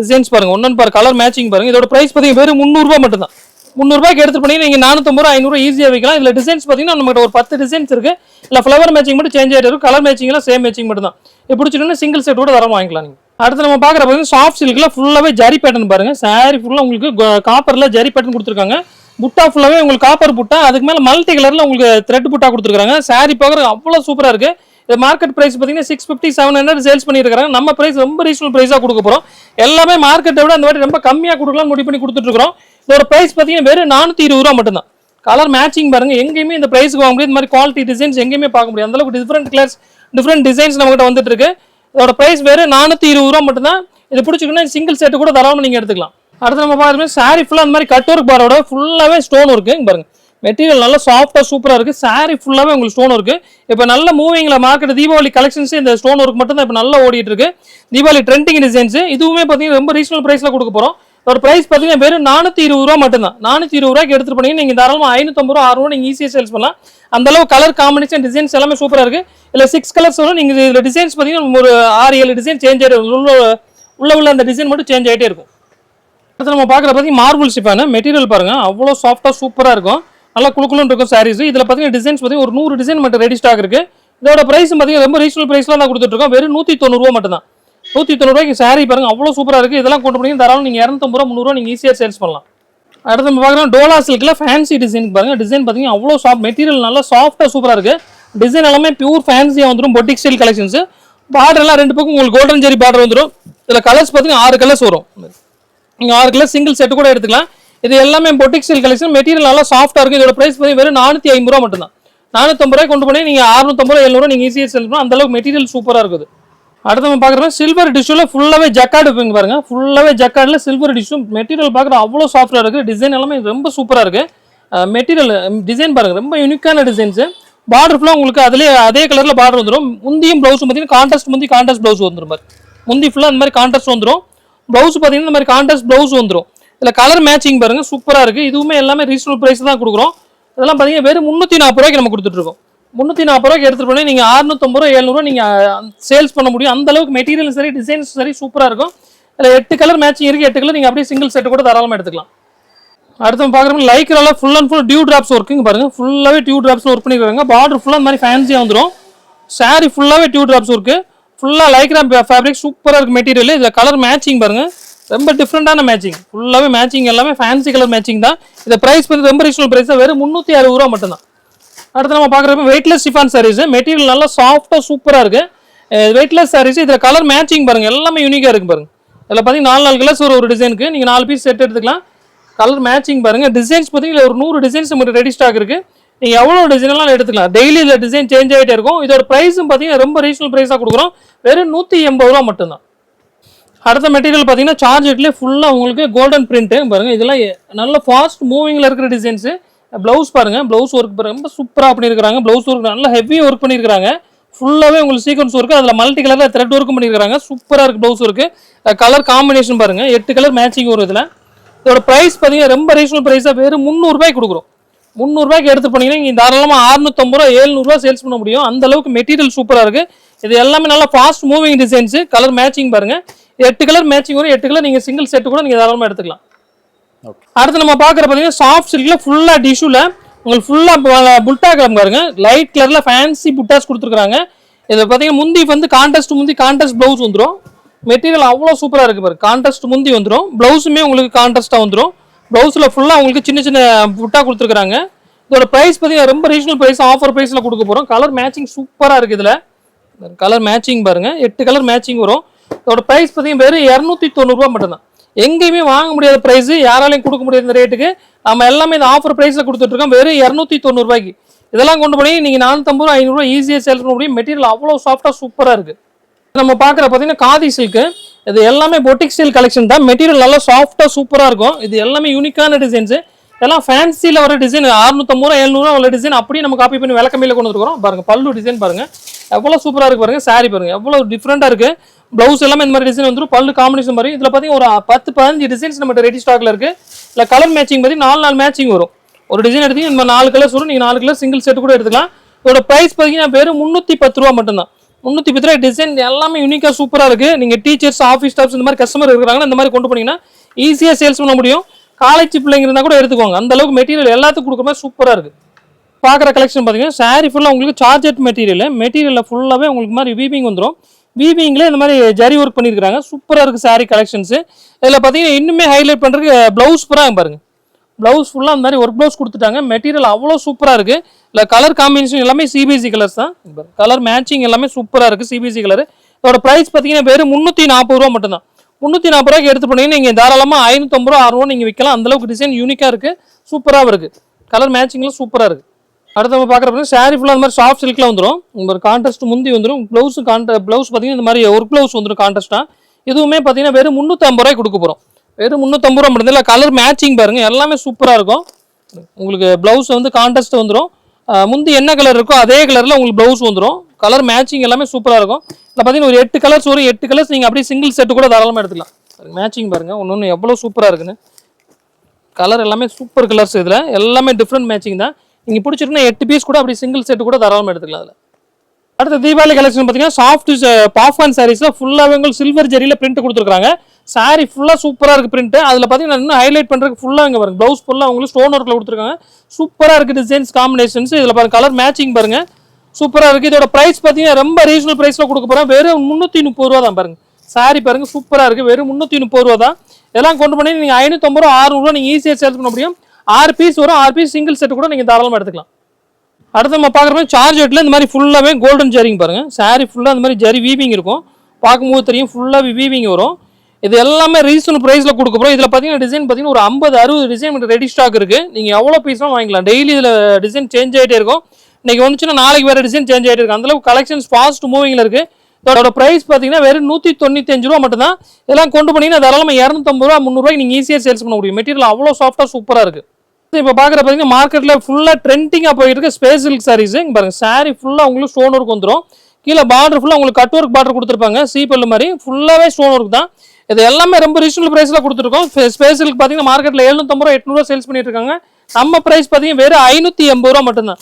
டிசைன்ஸ் பாருங்க. ஒன்னு பாரு கலர் மேட்சிங் பாருங்க. இதோட பிரைஸ் பார்த்தீங்கன்னா வெறும் முந்நூறுரூவா மட்டும்தான். முந்நூறுபாய்க்கு எடுத்து பண்ணி நீங்கள் நானூற்றம்பது ரூபா ஐநூறு ஈஸியாக வைக்கலாம். இதில் டிசைன்ஸ் பார்த்தீங்கன்னா நம்மகிட்ட ஒரு பத்து டிசைன்ஸ் இருக்கு. இல்லை ஃப்ளவர் மேட்சிங் மட்டும் சேஞ்ச் ஆகிட்டு இருக்கும். கலர் மேட்சிங்லாம் சேம் மேட்சிங் மட்டும் தான் இது பிடிச்சிட்டு சிங்கிள் செட் கூட தரம் வாங்கிக்கலாம் நீங்கள் அடுத்து நம்ம பார்க்குற பார்த்தீங்கன்னா சாஃப்ட் சில்கில் ஃபுல்லாகவே ஜரி பேட்டர்ன் பாருங்க. சாரி ஃபுல்லாக உங்களுக்கு காப்பரில் ஜரி பேட்டர்ன் கொடுத்துருக்காங்க. புட்டா ஃபுல்லாகவே உங்களுக்கு காப்பர் புட்டா அதுக்கு மேலே மல்டி கலரில் உங்களுக்கு த்ரெட் புட்டா கொடுத்துருக்காங்க. சாரி பார்க்குறது அவ்வளோ சூப்பராக இருக்குது மார்க்கெட் ப்ரைஸ் பார்த்தீங்கன்னா six fifty seven hundred sales பண்ணியிருக்காங்க நம்ம ப்ரைஸ் ரொம்ப ரீசனல் ப்ரைஸாக கொடுக்க போகிறோம் எல்லாமே மார்க்கெட்டை விட அந்த மாதிரி ரொம்ப கம்மியாக கொடுக்கலாம்னு முடிவு பண்ணி கொடுத்துட்ருக்கோம் இதோட ப்ரைஸ் பார்த்தீங்கன்னா வெறும் நானூற்றி இருபது ரூபா மட்டும்தான். கலர் மேட்சிங் பாருங்க. எங்கேயுமே இந்த ப்ரைஸ்க்கு வாங்க முடியாது. இந்த மாதிரி குவாலிட்டி டிசைன்ஸ் எங்கேயுமே பார்க்க முடியாது. அந்த அளவுக்கு டிஃப்ரெண்ட் கலர்ஸ் டிஃப்ரெண்ட் டிசைன்ஸ் நம்மகிட்ட வந்துட்டு இருக்கு இதோட ப்ரைஸ் வெறும் நானூற்றி இருபது ரூபா மட்டும்தான். இது பிடிச்சிக்கணும் சிங்கிள் செட்டு கூட தராமல் நீங்கள் எடுத்துக்கலாம். அடுத்து நம்ம பார்க்குறது சாரி ஃபுல்லாக அந்த மாதிரி கட் ஒர்க் பாரோட ஃபுல்லாகவே ஸ்டோன் ஒர்க்கு பாருங்கள் பாருங்க. மெட்டீரியல் நல்லா சாஃப்டாக சூப்பராக இருக்குது சாரீ ஃபுல்லாகவே உங்களுக்கு ஸ்டோன் ஒர்க்கு இப்போ நல்ல மூவிங்கில் மார்க்கெட் தீபாவளி கலெக்ஷன்ஸ் இந்த ஸ்டோன் ஒர்க் மட்டும் தான் இப்போ நல்லா ஓடிட்டு இருக்கு. தீபாவளி ட்ரெண்டிங் டிசைன்ஸ் இதுவுமே பார்த்தீங்கன்னா ரொம்ப ரீசனல் ப்ரைஸில் கொடுக்க போகிறோம் ஒரு ப்ரைஸ் பார்த்தீங்கன்னா வெறும் நானூற்றி இருபது ரூபா மட்டும்தான். நானூற்றி இருபது ரூபாய்க்கு எடுத்துட்டு போனீங்கன்னா நீங்கள் தாராளமாக ஐநூற்றம்பது ரூபா ஆறு ரூபா நீங்கள் ஈஸியாக சேல்ஸ் பண்ணலாம். அந்த அளவு கலர் காம்பினேஷன் டிசைன்ஸ் எல்லாமே சூப்பராக இருக்குது இல்லை சிக்ஸ் கலர்ஸ் வரும். நீங்கள் இதில் டிசைன்ஸ் பார்த்தீங்கன்னா ஒரு ஆறு ஏழு டிசைன் சேஞ்ச் ஆகிடும் உள்ள உள்ள உள்ள அந்த டிசைன் மட்டும் சேஞ்ச் ஆகிட்டே இருக்கும். அடுத்து நம்ம பார்க்குற பார்த்தீங்கன்னா மார்பிள் ஷிஃபானு மெட்டீரியல் பாருங்கள் அவ்வளோ சாஃப்டாக சூப்பராக இருக்கும். நல்லா குளுக்குளுன்னு இருக்கும் சாரீஸ் இதில் பார்த்தீங்கன்னா டிசைன்ஸ் பார்த்தீங்கன்னா ஒரு நூறு டிசைன் மட்டும் ரெடி ஸ்டாக் இருக்குது இதோட ப்ரைஸ் பார்த்தீங்கன்னா ரொம்ப ரீசனல் ப்ரைஸ்லாம் நான் கொடுத்துட்ருக்கோம் வெறும் நூற்றி தொண்ணூறுவா மட்டும் தான் நூற்றி தொண்ணூறுவாய்க்கு saree பாருங்க அவ்வளோ சூப்பராக இருக்குது இதெல்லாம் கொண்டு போனீங்க தாராளம் நீங்கள் இரநூத்தம்பது ரூபா முந்நூறுவா நீங்கள் ஈஸியாக சேல்ஸ் பண்ணலாம். அடுத்து நம்ம பார்க்குறோம் டோலா சில்கில் ஃபேன்சி டிசைன் பாருங்கள் டிசைன் பார்த்தீங்கன்னா அவ்வளோ சாஃப்ட் மெட்டீரியல் நல்லா சாஃப்ட்டாக சூப்பராக இருக்குது டிசைன் எல்லாமே பியூர் ஃபேன்சியாக வந்துடும் பொட்டிக் ஸ்டைல் கலெக்ஷன்ஸ் பார்டர்லாம் எல்லாம் ரெண்டு பக்கம் உங்களுக்கு கோல்டன் ஜெரி பார்டர் வந்துடும் இதில் கலர்ஸ் பார்த்தீங்கன்னா ஆறு கலர்ஸ் வரும். நீங்கள் ஆறு கலர் சிங்கிள் செட்டு கூட எடுத்துக்கலாம். இது எல்லாமே பொட்டிக் ஸ்டைல் கலெக்ஷன் மெட்டீரியல் நல்லா சாஃப்டாக இருக்கும் இதோட ப்ரைஸ் வந்து வெறும் நானூற்றி ஐம்பது ரூபா மட்டும் தான் நானூற்றம்பது ரூபாய் கொண்டு போய் நீங்கள் அறுநூத்தம்பது ரூபா எழுநூறு நீங்கள் ஈஸியாக செல் பண்ணலாம். அளவுக்கு மெட்டீரியல் சூப்பராக இருக்குது. அடுத்து நம்ம பார்க்குறோம் சில்வர் டிஷ்யூல ஃபுல்லாகவே ஜக்கார்டு இருக்குங்க பாருங்க. ஃபுல்லாகவே ஜக்கார்டில் சில்வர் டிஷ்யூ மெட்டீரியல் பார்க்குற அவ்வளோ சாஃப்டாக இருக்குது டிசைன் எல்லாமே ரொம்ப சூப்பராக இருக்குது மெட்டீரியல் டிசைன் பாருங்கள் ரொம்ப யூனிக்கான டிசைன்ஸு பார்டர் ஃபுல்லாக உங்களுக்கு அதுலேயே அதே கலரில் பார்டர் வந்துடும் முந்தியும் ப்ளவுஸும் பார்த்தீங்கன்னா கான்ட்ராஸ்ட் முந்தி கான்ட்ராஸ்ட் ப்ளவுஸ் வந்துடும் பாரு. முந்தி ஃபுல்லாக அந்த மாதிரி கான்ட்ராஸ்ட் வந்துடும் ப்ளவுஸ் பார்த்தீங்கன்னா இந்த மாதிரி கான்ட்ராஸ்ட் ப்ளவுஸ் வந்துடும் இதில் கலர் மேட்சிங் பாருங்க சூப்பராக இருக்குது இதுவுமே எல்லாமே ரீசனல் ப்ரைஸ் தான் கொடுக்குறோம். இதெல்லாம் பார்த்தீங்கன்னா வெறும் முந்நூற்றி நாற்பது ரூபாய்க்கு நம்ம கொடுத்துட்ருக்கோம் முந்நூற்றி நாற்பது ரூபாய்க்கு எடுத்துகிட்டு போனால் நீங்கள் அறுநூத்தம்பது ரூபா எழுநூறுவா நீங்கள் சேல்ஸ் பண்ண முடியும். அந்த அளவுக்கு சரி டிசைன்ஸ் சரி சூப்பராக இருக்கும். இதில் எட்டு கலர் மேட்சிங் இருக்குது எட்டு கலர் நீங்கள் அப்படியே சிங்கிள் செட்டு கூட தாராளமாக எடுத்துக்கலாம். அடுத்து பார்க்குறோம் லைக்ரால full and full dew drops ஒர்க்குங்க பாருங்கள் ஃபுல்லாகவே டியூ ட்ராப்ஸில் ஒர்க் பண்ணிக்கிறாங்க பார்டர் ஃபுல்லாக அந்த மாதிரி ஃபேன்சியாக வந்துடும் சாரி ஃபுல்லாகவே டியூ ட்ராப்ஸ் ஒர்க்கு ஃபுல்லாக லைக்ரா ஃபேப்ரிக் சூப்பராக இருக்குது மெட்டீரியல் இதில் கலர் மேட்சிங் பாருங்கள் ரொம்ப டிஃப்ரெண்டான மேட்சிங் ஃபுல்லாகவே மேட்சிங் எல்லாமே ஃபேன்சி கலர் மேட்சிங் தான். இந்த ப்ரைஸ் வந்து ரொம்ப ரீசனல் ப்ரைஸ் தான். வெறும் முந்நூற்றி அறுபது ரூபா மட்டும்தான். அடுத்து நம்ம பார்க்குறப்ப வெயிட்லெஸ் சிஃபான் சாரீஸ் மெட்டீரியல் நல்லா சாஃப்டாக சூப்பராக இருக்குது வெயிட்லெஸ் சாரீஸ் இதில் கலர் மேட்சிங் பாருங்கள் எல்லாமே யூனிக்காக இருக்கு பாருங்கள் இதில் பார்த்தீங்கன்னா நாலு நாலு கலர்ஸ் ஒரு ஒரு டிசைனுக்கு நீங்கள் நாலு பீஸ் செட் எடுத்துக்கலாம். கலர் மேட்சிங் பாருங்கள் டிசைன்ஸ் பார்த்தீங்கன்னா ஒரு நூறு டிசைன்ஸ் மட்டும் ரெடி ஸ்டாக் இருக்குது நீங்கள் எவ்வளோ டிசைன்லாம் எடுத்துக்கலாம். டெய்லி இதில் டிசைன் சேஞ்ச் ஆகிட்டே இருக்கும். இதோட ப்ரைஸும் பார்த்தீங்கன்னா ரொம்ப ரீசனல் ப்ரைஸாக கொடுக்குறோம். வெறும் நூற்றி எண்பது ரூபா மட்டும்தான். அடுத்த மெட்டீரியல் பார்த்தீங்கன்னா சார்ஜெட்லேயே ஃபுல்லாக உங்களுக்கு கோல்டன் பிரிண்ட்டு பாருங்க இதெல்லாம் நல்ல ஃபாஸ்ட் மூவிங்கில் இருக்கிற டிசைன்ஸு ப்ளவுஸ் பாருங்கள் ப்ளவுஸ் ஒர்க் ரொம்ப சூப்பராக பண்ணியிருக்காங்க ப்ளவுஸ் ஒர்க் நல்ல ஹெவி ஒர்க் பண்ணியிருக்காங்க ஃபுல்லாகவே உங்களுக்கு சீக்வன்ஸ் ஒர்க்கு அதில் மல்டி கலரில் த்ரெட் ஒர்க்கும் பண்ணியிருக்காங்க சூப்பராக இருக்குது ப்ளவுஸ் ஒர்க்கு கலர் காம்பினேஷன் பாருங்கள் எட்டு கலர் மேட்சிங் வரும் இதில். இதோட ப்ரைஸ் பார்த்தீங்கன்னா ரொம்ப ரீசனல் ப்ரைஸாக வெறும் முந்நூறுபாய்க்கு கொடுக்குறோம். முந்நூறுபாய்க்கு எடுத்து போனீங்கன்னா நீங்கள் தாராளமாக அறுநூத்தம்பது ரூபா ஏழ்நூறுவா சேல்ஸ் பண்ண முடியும். அந்த அளவுக்கு மெட்டீரியல் சூப்பராக இருக்குது இது எல்லாமே நல்லா fast moving designs colour matching பாருங்கள் எட்டு கலர் மேட்சிங் வரும். எட்டு கலர் நீங்கள் சிங்கிள் செட்டு கூட நீங்கள் தாராளமாக எடுத்துக்கலாம். அடுத்து நம்ம பார்க்குற பார்த்தீங்கன்னா சாஃப்ட் சில்கில் ஃபுல்லாக டிஷ்யூவில் உங்களுக்கு ஃபுல்லாக புட்டா கிளம்பு பாருங்க. லைட் கலரில் ஃபேன்சி புட்டாஸ் கொடுத்துருக்காங்க இதில் பார்த்தீங்கன்னா முந்தி வந்து கான்டெஸ்ட் முந்தி கான்டெஸ்ட் ப்ளவுஸ் வந்துடும் மெட்டீரியல் அவ்வளோ சூப்பராக இருக்குது பாருங்க. கான்டெஸ்ட் முந்தி வந்துடும் ப்ளவுஸுமே உங்களுக்கு கான்டெஸ்ட்டாக வந்துடும் ப்ளவுஸில் ஃபுல்லாக உங்களுக்கு சின்ன சின்ன புட்டா கொடுத்துருக்காங்க இதோட ப்ரைஸ் பார்த்தீங்கன்னா ரொம்ப ரீசனல் ப்ரைஸ் ஆஃபர் ப்ரைஸில் கொடுக்க போகிறோம் கலர் மேட்சிங் சூப்பராக இருக்குது இதில். கலர் மேட்சிங் பாருங்க. எட்டு கலர் மேட்சிங் வரும். இதோட ப்ரைஸ் பார்த்தீங்கன்னா வெறும் இரநூத்தி தொண்ணூறுரூவா மட்டும்தான். எங்கேயுமே வாங்க முடியாத ப்ரைஸ் யாராலையும் கொடுக்க முடியாத இந்த ரேட்டுக்கு நம்ம எல்லாமே இந்த ஆஃபர் ப்ரைஸில் கொடுத்துட்ருக்கோம் வெறும் இரநூத்தி தொண்ணூறுபாய்க்கு இதெல்லாம் கொண்டு போய் நீங்கள் நானூற்றம்பது ரூபா ஐநூறுரூவா ஈஸியாக சேல் பண்ண முடியும். மெட்டீரியல் அவ்வளோ சாஃப்டாக சூப்பராக இருக்குது நம்ம பார்க்குற பார்த்தீங்கன்னா காதி சில்க்கு இது எல்லாமே பொட்டிக் ஸ்டைல் கலெக்ஷன் தான். மெட்டீரியல் நல்லா சாஃப்டாக சூப்பராக இருக்கும். இது எல்லாமே யூனிக்கான டிசைன்ஸு இதெல்லாம் ஃபேன்சியில் வர டிசைன் அறுநூத்தம்பது ரூபா எழுநூறுவா உள்ள டிசைன் அப்படியே நம்ம காப்பி பண்ணி விளக்கமையில் கொண்டு வந்துருக்கோம் பாருங்க பல்லு டிசைன் பாருங்க. எவ்வளோ சூப்பராக இருக்கு பாருங்க சாரி பாருங்க. எவ்வளோ டிஃப்ரெண்ட்டாக இருக்கு. ப்ளவுஸ் எல்லாமே இந்த மாதிரி டிசைன் வந்துடும் பல்லு காம்பினேஷன் மாதிரி. இதில் பார்த்தீங்கன்னா ஒரு பத்து பதினஞ்சு டிசைன்ஸ் நம்மகிட்ட ரெடி ஸ்டாக்ல இருக்கு. இல்லை கலர் மேட்சிங் பற்றி நாலு நாலு மேட்சிங் வரும். ஒரு டிசைன் எடுத்தீங்க இந்த மாதிரி நாலு கலர்ஸ் வரும். நீங்கள் நாலு கலர் சிங்கிள் செட் கூட எடுத்துக்கலாம். இதோட ப்ரைஸ் பார்த்தீங்கன்னா பேர் முந்நூற்றி பத்து ரூபா மட்டும்தான். முந்நூற்றி பத்து ரூபா டிசைன் எல்லாமே யூனிக்காக சூப்பராக இருக்குது நீங்கள் டீச்சர்ஸ் ஆஃபீஸ் ஸ்டாஃப்ஸ் இந்த மாதிரி கஸ்டமர் இருக்கிறாங்கன்னா இந்த மாதிரி கொண்டு போனீங்கன்னா ஈஸியாக சேல்ஸ் பண்ண முடியும். காலேஜ் பிள்ளைங்க இருந்தால் கூட எடுத்துக்கோங்க. அந்த அளவுக்கு மெட்டீரியல் எல்லாத்துக்கும் கொடுக்குற மாதிரி சூப்பராக இருக்குது பார்க்குற கலெக்ஷன் பார்த்தீங்கன்னா saree ஃபுல்லாக உங்களுக்கு சார்ஜெட் மெட்டீரியல் மெட்டீரியலில் ஃபுல்லாகவே உங்களுக்கு மாதிரி வீவிங் வந்துடும் வீவிங்கில் இந்த மாதிரி ஜரி ஒர்க் பண்ணியிருக்காங்க சூப்பராக இருக்குது சாரீ கலெக்ஷன்ஸு இதில் பார்த்தீங்கன்னா இன்னுமே ஹைலைட் பண்ணுறதுக்கு ப்ளவுஸ் பூரா பாருங்கள் ப்ளவுஸ் ஃபுல்லாக அந்த மாதிரி ஒர்க் ப்ளவுஸ் கொடுத்துட்டாங்க. மெட்டீரியல் அவ்வளோ சூப்பராக இருக்குது இல்லை கலர் காம்பினேஷன் எல்லாமே சிபிசி கலர்ஸ் தான். கலர் மேட்சிங் எல்லாமே சூப்பராக இருக்குது சிபிசி கலர் இதோட ப்ரைஸ் பார்த்தீங்கன்னா வெறும் முந்நூற்றி நாற்பது ரூபா மட்டும்தான். முந்நூற்றி நாற்பது ரூபாய்க்கு எடுத்து போனீங்கன்னா நீங்கள் தாராளமாக ஐநூற்றம்பது ரூபா அறுபது நீங்கள் விற்கலாம். அந்தளவுக்கு டிசைன் யூனிக்காக இருக்குது சூப்பராகவும் இருக்குது கலர் மேட்சிங்லாம் சூப்பராக இருக்குது அடுத்து நம்ம பார்க்குறப்ப சாரி ஃபுல்லாக அந்த மாதிரி சாஃப்ட் சில்கில் வந்துடும் உங்களுக்கு கான்ட்ராஸ்ட் முந்தி வந்துடும் ப்ளவுஸ் கான்ட்ரா ப்ளவுஸ் பார்த்தீங்கன்னா இந்த மாதிரி ஒரு ப்ளவுஸ் வந்துடும் கான்ட்ராஸ்ட்டாக இதுவுமே பார்த்தீங்கன்னா வெறும் முந்நூற்றம்பது ரூபாய் கொடுக்க போகிறோம் வெறும் முந்நூற்றம்பது ரூபா மட்டும் இல்லை கலர் மேட்சிங் பாருங்கள் எல்லாமே சூப்பராக இருக்கும். உங்களுக்கு ப்ளவுஸ் வந்து கான்ட்ராஸ்ட் வந்துடும் முந்தி என்ன கலர் இருக்கோ அதே கலரில் உங்களுக்கு ப்ளவுஸ் வந்துடும் கலர் மேட்சிங் எல்லாமே சூப்பராக இருக்கும். இல்லை பார்த்தீங்கன்னா ஒரு எட்டு கலர்ஸ் வரும் எட்டு கலர்ஸ் நீங்கள் அப்படியே சிங்கிள் செட்டு கூட தாராளமாக எடுத்துக்கலாம். மேட்சிங் பாருங்கள் ஒன்று ஒன்று எவ்வளோ சூப்பராக இருக்குன்னு. கலர் எல்லாமே சூப்பர் கலர்ஸ் இதில். எல்லாமே டிஃப்ரெண்ட் மேட்சிங் தான். நீங்கள் பிடிச்சிருக்குன்னா எட்டு பீஸ் கூட அப்படி சிங்கிள் செட் கூட தாராளமாக எடுத்துக்கலாம் அதில். அடுத்த தீபாவளி கலெக்ஷன் பார்த்தீங்கன்னா சாஃப்ட் பாஃபான் சாரீஸில் ஃபுல்லாகவே உங்களுக்கு சில்வர் ஜெரியில் பிரிண்ட் கொடுத்துருக்காங்க சாரி ஃபுல்லாக சூப்பராக இருக்குது பிரிண்ட் அதில் பார்த்தீங்கன்னா இன்னும் ஹைலைட் பண்ணுறதுக்கு ஃபுல்லாக இங்கே பாருங்க. ப்ளவுஸ் ஃபுல்லாக உங்களுக்கு ஸ்டோன் ஒர்க்கில் கொடுத்துருக்காங்க. சூப்பராக இருக்குது டிசைன்ஸ் காம்பினேஷன்ஸ் இதில் பாருங்க கலர் மேட்சிங் பாருங்கள் சூப்பராக இருக்குது இதோட ப்ரைஸ் பார்த்தீங்கன்னா ரொம்ப ரீசனல் ப்ரைஸில் கொடுக்க போகிறோம் வெறும் முந்நூற்றி முப்பது ரூபா தான் பாருங்க. சாரி பாருங்க சூப்பராக இருக்குது வெறும் முந்நூற்றி முப்பது ரூபா தான். இதெல்லாம் கொண்டு போனீங்க நீங்கள் ஐநூற்றம்பது ரூபா ஆறுநூறுவா நீங்கள் ஈஸியாக சேல்ஸ் பண்ண முடியும். ஆறு பீஸ் வரும் ஆறு பீஸ் சிங்கிள் செட்டு கூட நீங்கள் தாராளமாக எடுத்துக்கலாம். அடுத்து நம்ம பார்க்குற மாதிரி சார்ஜெட்டில் இந்த மாதிரி ஃபுல்லாகவே கோல்டன் ஜரிங் பாருங்கள் saree ஃபுல்லாக இந்த மாதிரி ஜரி வீவிங் இருக்கும். பார்க்கும்போது தெரியும் ஃபுல்லாக வீவிங் வரும். இது எல்லாமே ரீசன் ப்ரைஸில் கொடுக்க போகிறோம் இதில் பார்த்தீங்கன்னா டிசைன் பார்த்தீங்கன்னா ஒரு ஐம்பது அறுபது டிசைன் ரெடி ஸ்டாக் இருக்குது நீங்கள் எவ்வளோ பீஸ்லாம் வாங்கிக்கலாம். டெய்லி இதில் டிசைன் சேஞ்ச் ஆகிட்டே இருக்கும். இன்றைக்கி வந்துச்சுன்னா நாளைக்கு வேறு டிசைன் சேஞ்ச் ஆகிட்டே இருக்கும். அந்தளவுக்கு கலெக்ஷன்ஸ் ஃபாஸ்ட் மூவிங்கில் இருக்குது இதோட ப்ரைஸ் பார்த்தீங்கன்னா வெறும் நூற்றி தொண்ணூத்தஞ்சு ரூபா மட்டும் தான் இதெல்லாம் கொண்டு போனீங்கன்னா தாராளமாக இரநூத்தம்பது ரூபா முந்நூறுரூவாய்க்கு நீங்கள் ஈஸியாக சேல்ஸ் பண்ண முடியும். மெட்டீரியல் அவ்வளோ சாஃப்ட்டாக சூப்பராக இருக்குது இப்போ பார்க்குற பார்த்தீங்கன்னா மார்க்கெட்டில் ஃபுல்லாக ட்ரெண்டிங்காக போயிட்டு இருக்கு ஸ்பேஸ் சில்க் சாரீஸ் இங்கே பாருங்க சாரீ ஃபுல்லாக உங்களுக்கு ஸ்டோன் ஒர்க் வந்துடும் கீழே பார்டர் ஃபுல்லாக உங்களுக்கு கட் ஒர்க் பார்டர் கொடுத்துருப்பாங்க. சீப்பல் மாதிரி ஃபுல்லாகவே ஸ்டோன் ஒர்க் தான். இது எல்லாமே ரொம்ப ரீசனபிள் ப்ரைஸில் கொடுத்துருக்கோம். ஸ்பேஸ் சில்க் பார்த்தீங்கன்னா மார்க்கெட்டில் எழுநூத்தம்பது ரூபா எட்நூறுவா சேல்ஸ் பண்ணிட்டு இருக்காங்க நம்ம ப்ரைஸ் பார்த்தீங்கன்னா வெறும் ஐநூற்றி எண்பது ரூபா மட்டும்தான்.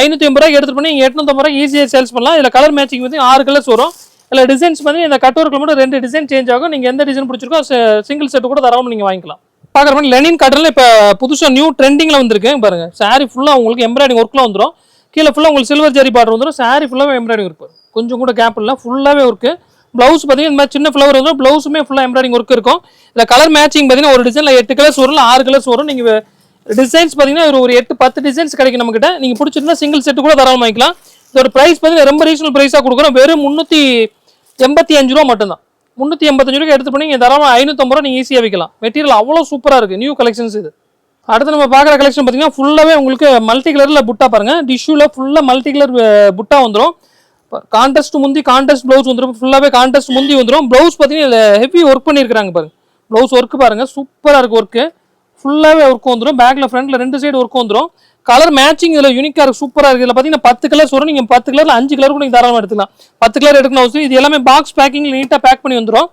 ஐநூற்றி எண்பது ரூபாய்க்கு எடுத்துட்டு பண்ணி எட்நூத்தம்பது ரூபாய் ஈஸியாக சேல்ஸ் பண்ணலாம். இதில் கலர் மேட்சிங் வந்து ஆறு கலர்ஸ் வரும். இல்லை டிசைன்ஸ் வந்து இந்த கட் ஒர்க்கில் மட்டும் ரெண்டு டிசைன் சேஞ்ச் ஆகும். நீங்கள் எந்த டிசைன் பிடிச்சிருக்கோ சிங்கிள் செட் கூட தராமல் நீங்கள் வாங்கிக்கலாம். பார்க்குற மாதிரி லெனின் காட்டனில் இப்போ புதுசாக நியூ ட்ரெண்டிங்கில் வந்திருக்கு. பாருங்க. saree ஃபுல்லாக உங்களுக்கு எம்ப்ராய்டிங் ஒர்க்கில் வந்துடும் கீழே ஃபுல்லாக உங்களுக்கு சில்வர் ஜரி பார்டர் வந்துடும் saree ஃபுல்லாகவே எம்ப்ராய்டிங் இருக்கும் கொஞ்சம் கூட கேப் இல்லை. ஃபுல்லாகவே ஒர்க்கு ப்ளவுஸ் பார்த்தீங்கன்னா இந்த மாதிரி சின்ன ஃப்ளவர் வந்துடும் ப்ளவுஸுமே ஃபுல்லாக எம்ப்ராய்டிங் ஒர்க் இருக்கும். இதில் கலர் மேட்சிங் பார்த்தீங்கன்னா ஒரு டிசைனில் எட்டு கலர்ஸ் வரும். இல்ல ஆறு கலர்ஸ் வரும். நீங்கள் டிசைன்ஸ் பார்த்தீங்கன்னா ஒரு ஒரு எட்டு பத்து டிசைன்ஸ் கிடைக்கும் நம்மக்கிட்ட நீங்கள் பிடிச்சிருந்தா சிங்கிள் செட்டு கூட தாராளமாக வாங்கிக்கலாம். இதோட ப்ரைஸ் பார்த்தீங்கன்னா ரொம்ப ரீசனல் ப்ரைஸாக கொடுக்குறோம். வெறும் முந்நூற்றி எண்பத்தி அஞ்சு ரூபா மட்டும்தான். முந்நூற்றி எண்பத்தஞ்சு ரூபாய்க்கு எடுத்து பண்ணி நீங்கள் தாராளமாக ஐநூற்றம்பது ரூபா நீங்கள் ஈஸியாக விற்கலாம் மெட்டீரியல் அவ்வளோ சூப்பராக இருக்குது நியூ கலெக்ஷன்ஸ் இது. அடுத்து நம்ம பார்க்குற கலெக்ஷன் பார்த்தீங்கன்னா ஃபுல்லாகவே உங்களுக்கு மல்டி கலரில் புட்டா பாருங்கள் டிஷ்யூவில் ஃபுல்லாக மல்டி கலர் புட்டா வந்துடும் கான்டெஸ்ட் முந்தி கான்டெஸ்ட் ப்ளவுஸ் வந்துடும் ஃபுல்லாகவே கான்டெஸ்ட் முந்தி வந்துடும் ப்ளவுஸ் பார்த்தீங்கன்னா ஹெவி ஒர்க் பண்ணியிருக்கிறாங்க பாருங்கள் ப்ளவுஸ் ஒர்க் பாருங்கள் சூப்பராக இருக்குது ஒர்க்கு ஃபுல்லாகவே ஒர்க் வந்துடும் பேக்கில் ஃப்ரண்ட்டில் ரெண்டு சைடு ஒர்க் வந்துடும் கலர் மேட்சிங் இதில் யூனிக்காக இருக்குது சூப்பராக இருக்குது இதில் பார்த்தீங்கன்னா பத்து கலர்ஸ் வரும் நீங்கள் பத்து கலரில் அஞ்சு கலர் கூட நீங்கள் தாராளமாக எடுத்துக்கலாம். பத்து கலர் எடுக்கணும் அவசியம் இது எல்லாமே பாக்ஸ் பேக்கிங் நீட்டாக பேக் பண்ணி வந்துடும்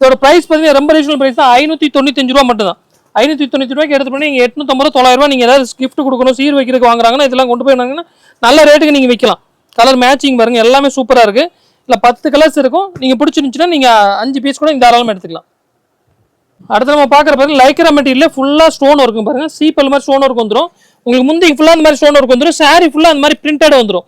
இதோட ப்ரைஸ் பார்த்தீங்கன்னா ரொம்ப ரீசனல் ப்ரைஸ் தான். ஐநூற்றி தொண்ணூத்தஞ்சு ரூபா மட்டும் தான் ஐநூற்றி தொண்ணூற்றி ரூபாய்க்கு எடுத்து பண்ணி நீங்கள் எட்நூத்தம்பது ரூபா தொள்ளாயிரம் நீங்கள் ஏதாவது கிஃப்ட் கொடுக்கணும் சீர் வைக்கிறதுக்கு வாங்குறாங்கன்னா இதெல்லாம் கொண்டு போய் வாங்கினா நல்ல ரேட்டுக்கு நீங்கள் விற்கலாம் கலர் மேட்சிங் பாருங்கள் எல்லாமே சூப்பராக இருக்குது இல்லை பத்து கலர்ஸ் இருக்கும். நீங்கள் பிடிச்சிருந்துச்சுன்னா நீங்கள் அஞ்சு பீஸ் கூட நீங்கள் தாராளமாக எடுத்துக்கலாம். அடுத்து நம்ம பார்க்குற பாருங்க லைக்ரா மெட்டீரியல் ஃபுல்லாக ஸ்டோன் இருக்கும் பாருங்க. சீப்பல் மாதிரி ஸ்டோன் ஒர்க் வந்துடும் உங்களுக்கு முந்தி ஃபுல்லாக அந்த மாதிரி ஸ்டோன் ஒர்க் வந்துடும் சாரி ஃபுல்லாக அந்த மாதிரி பிரிண்டட் வந்துடும்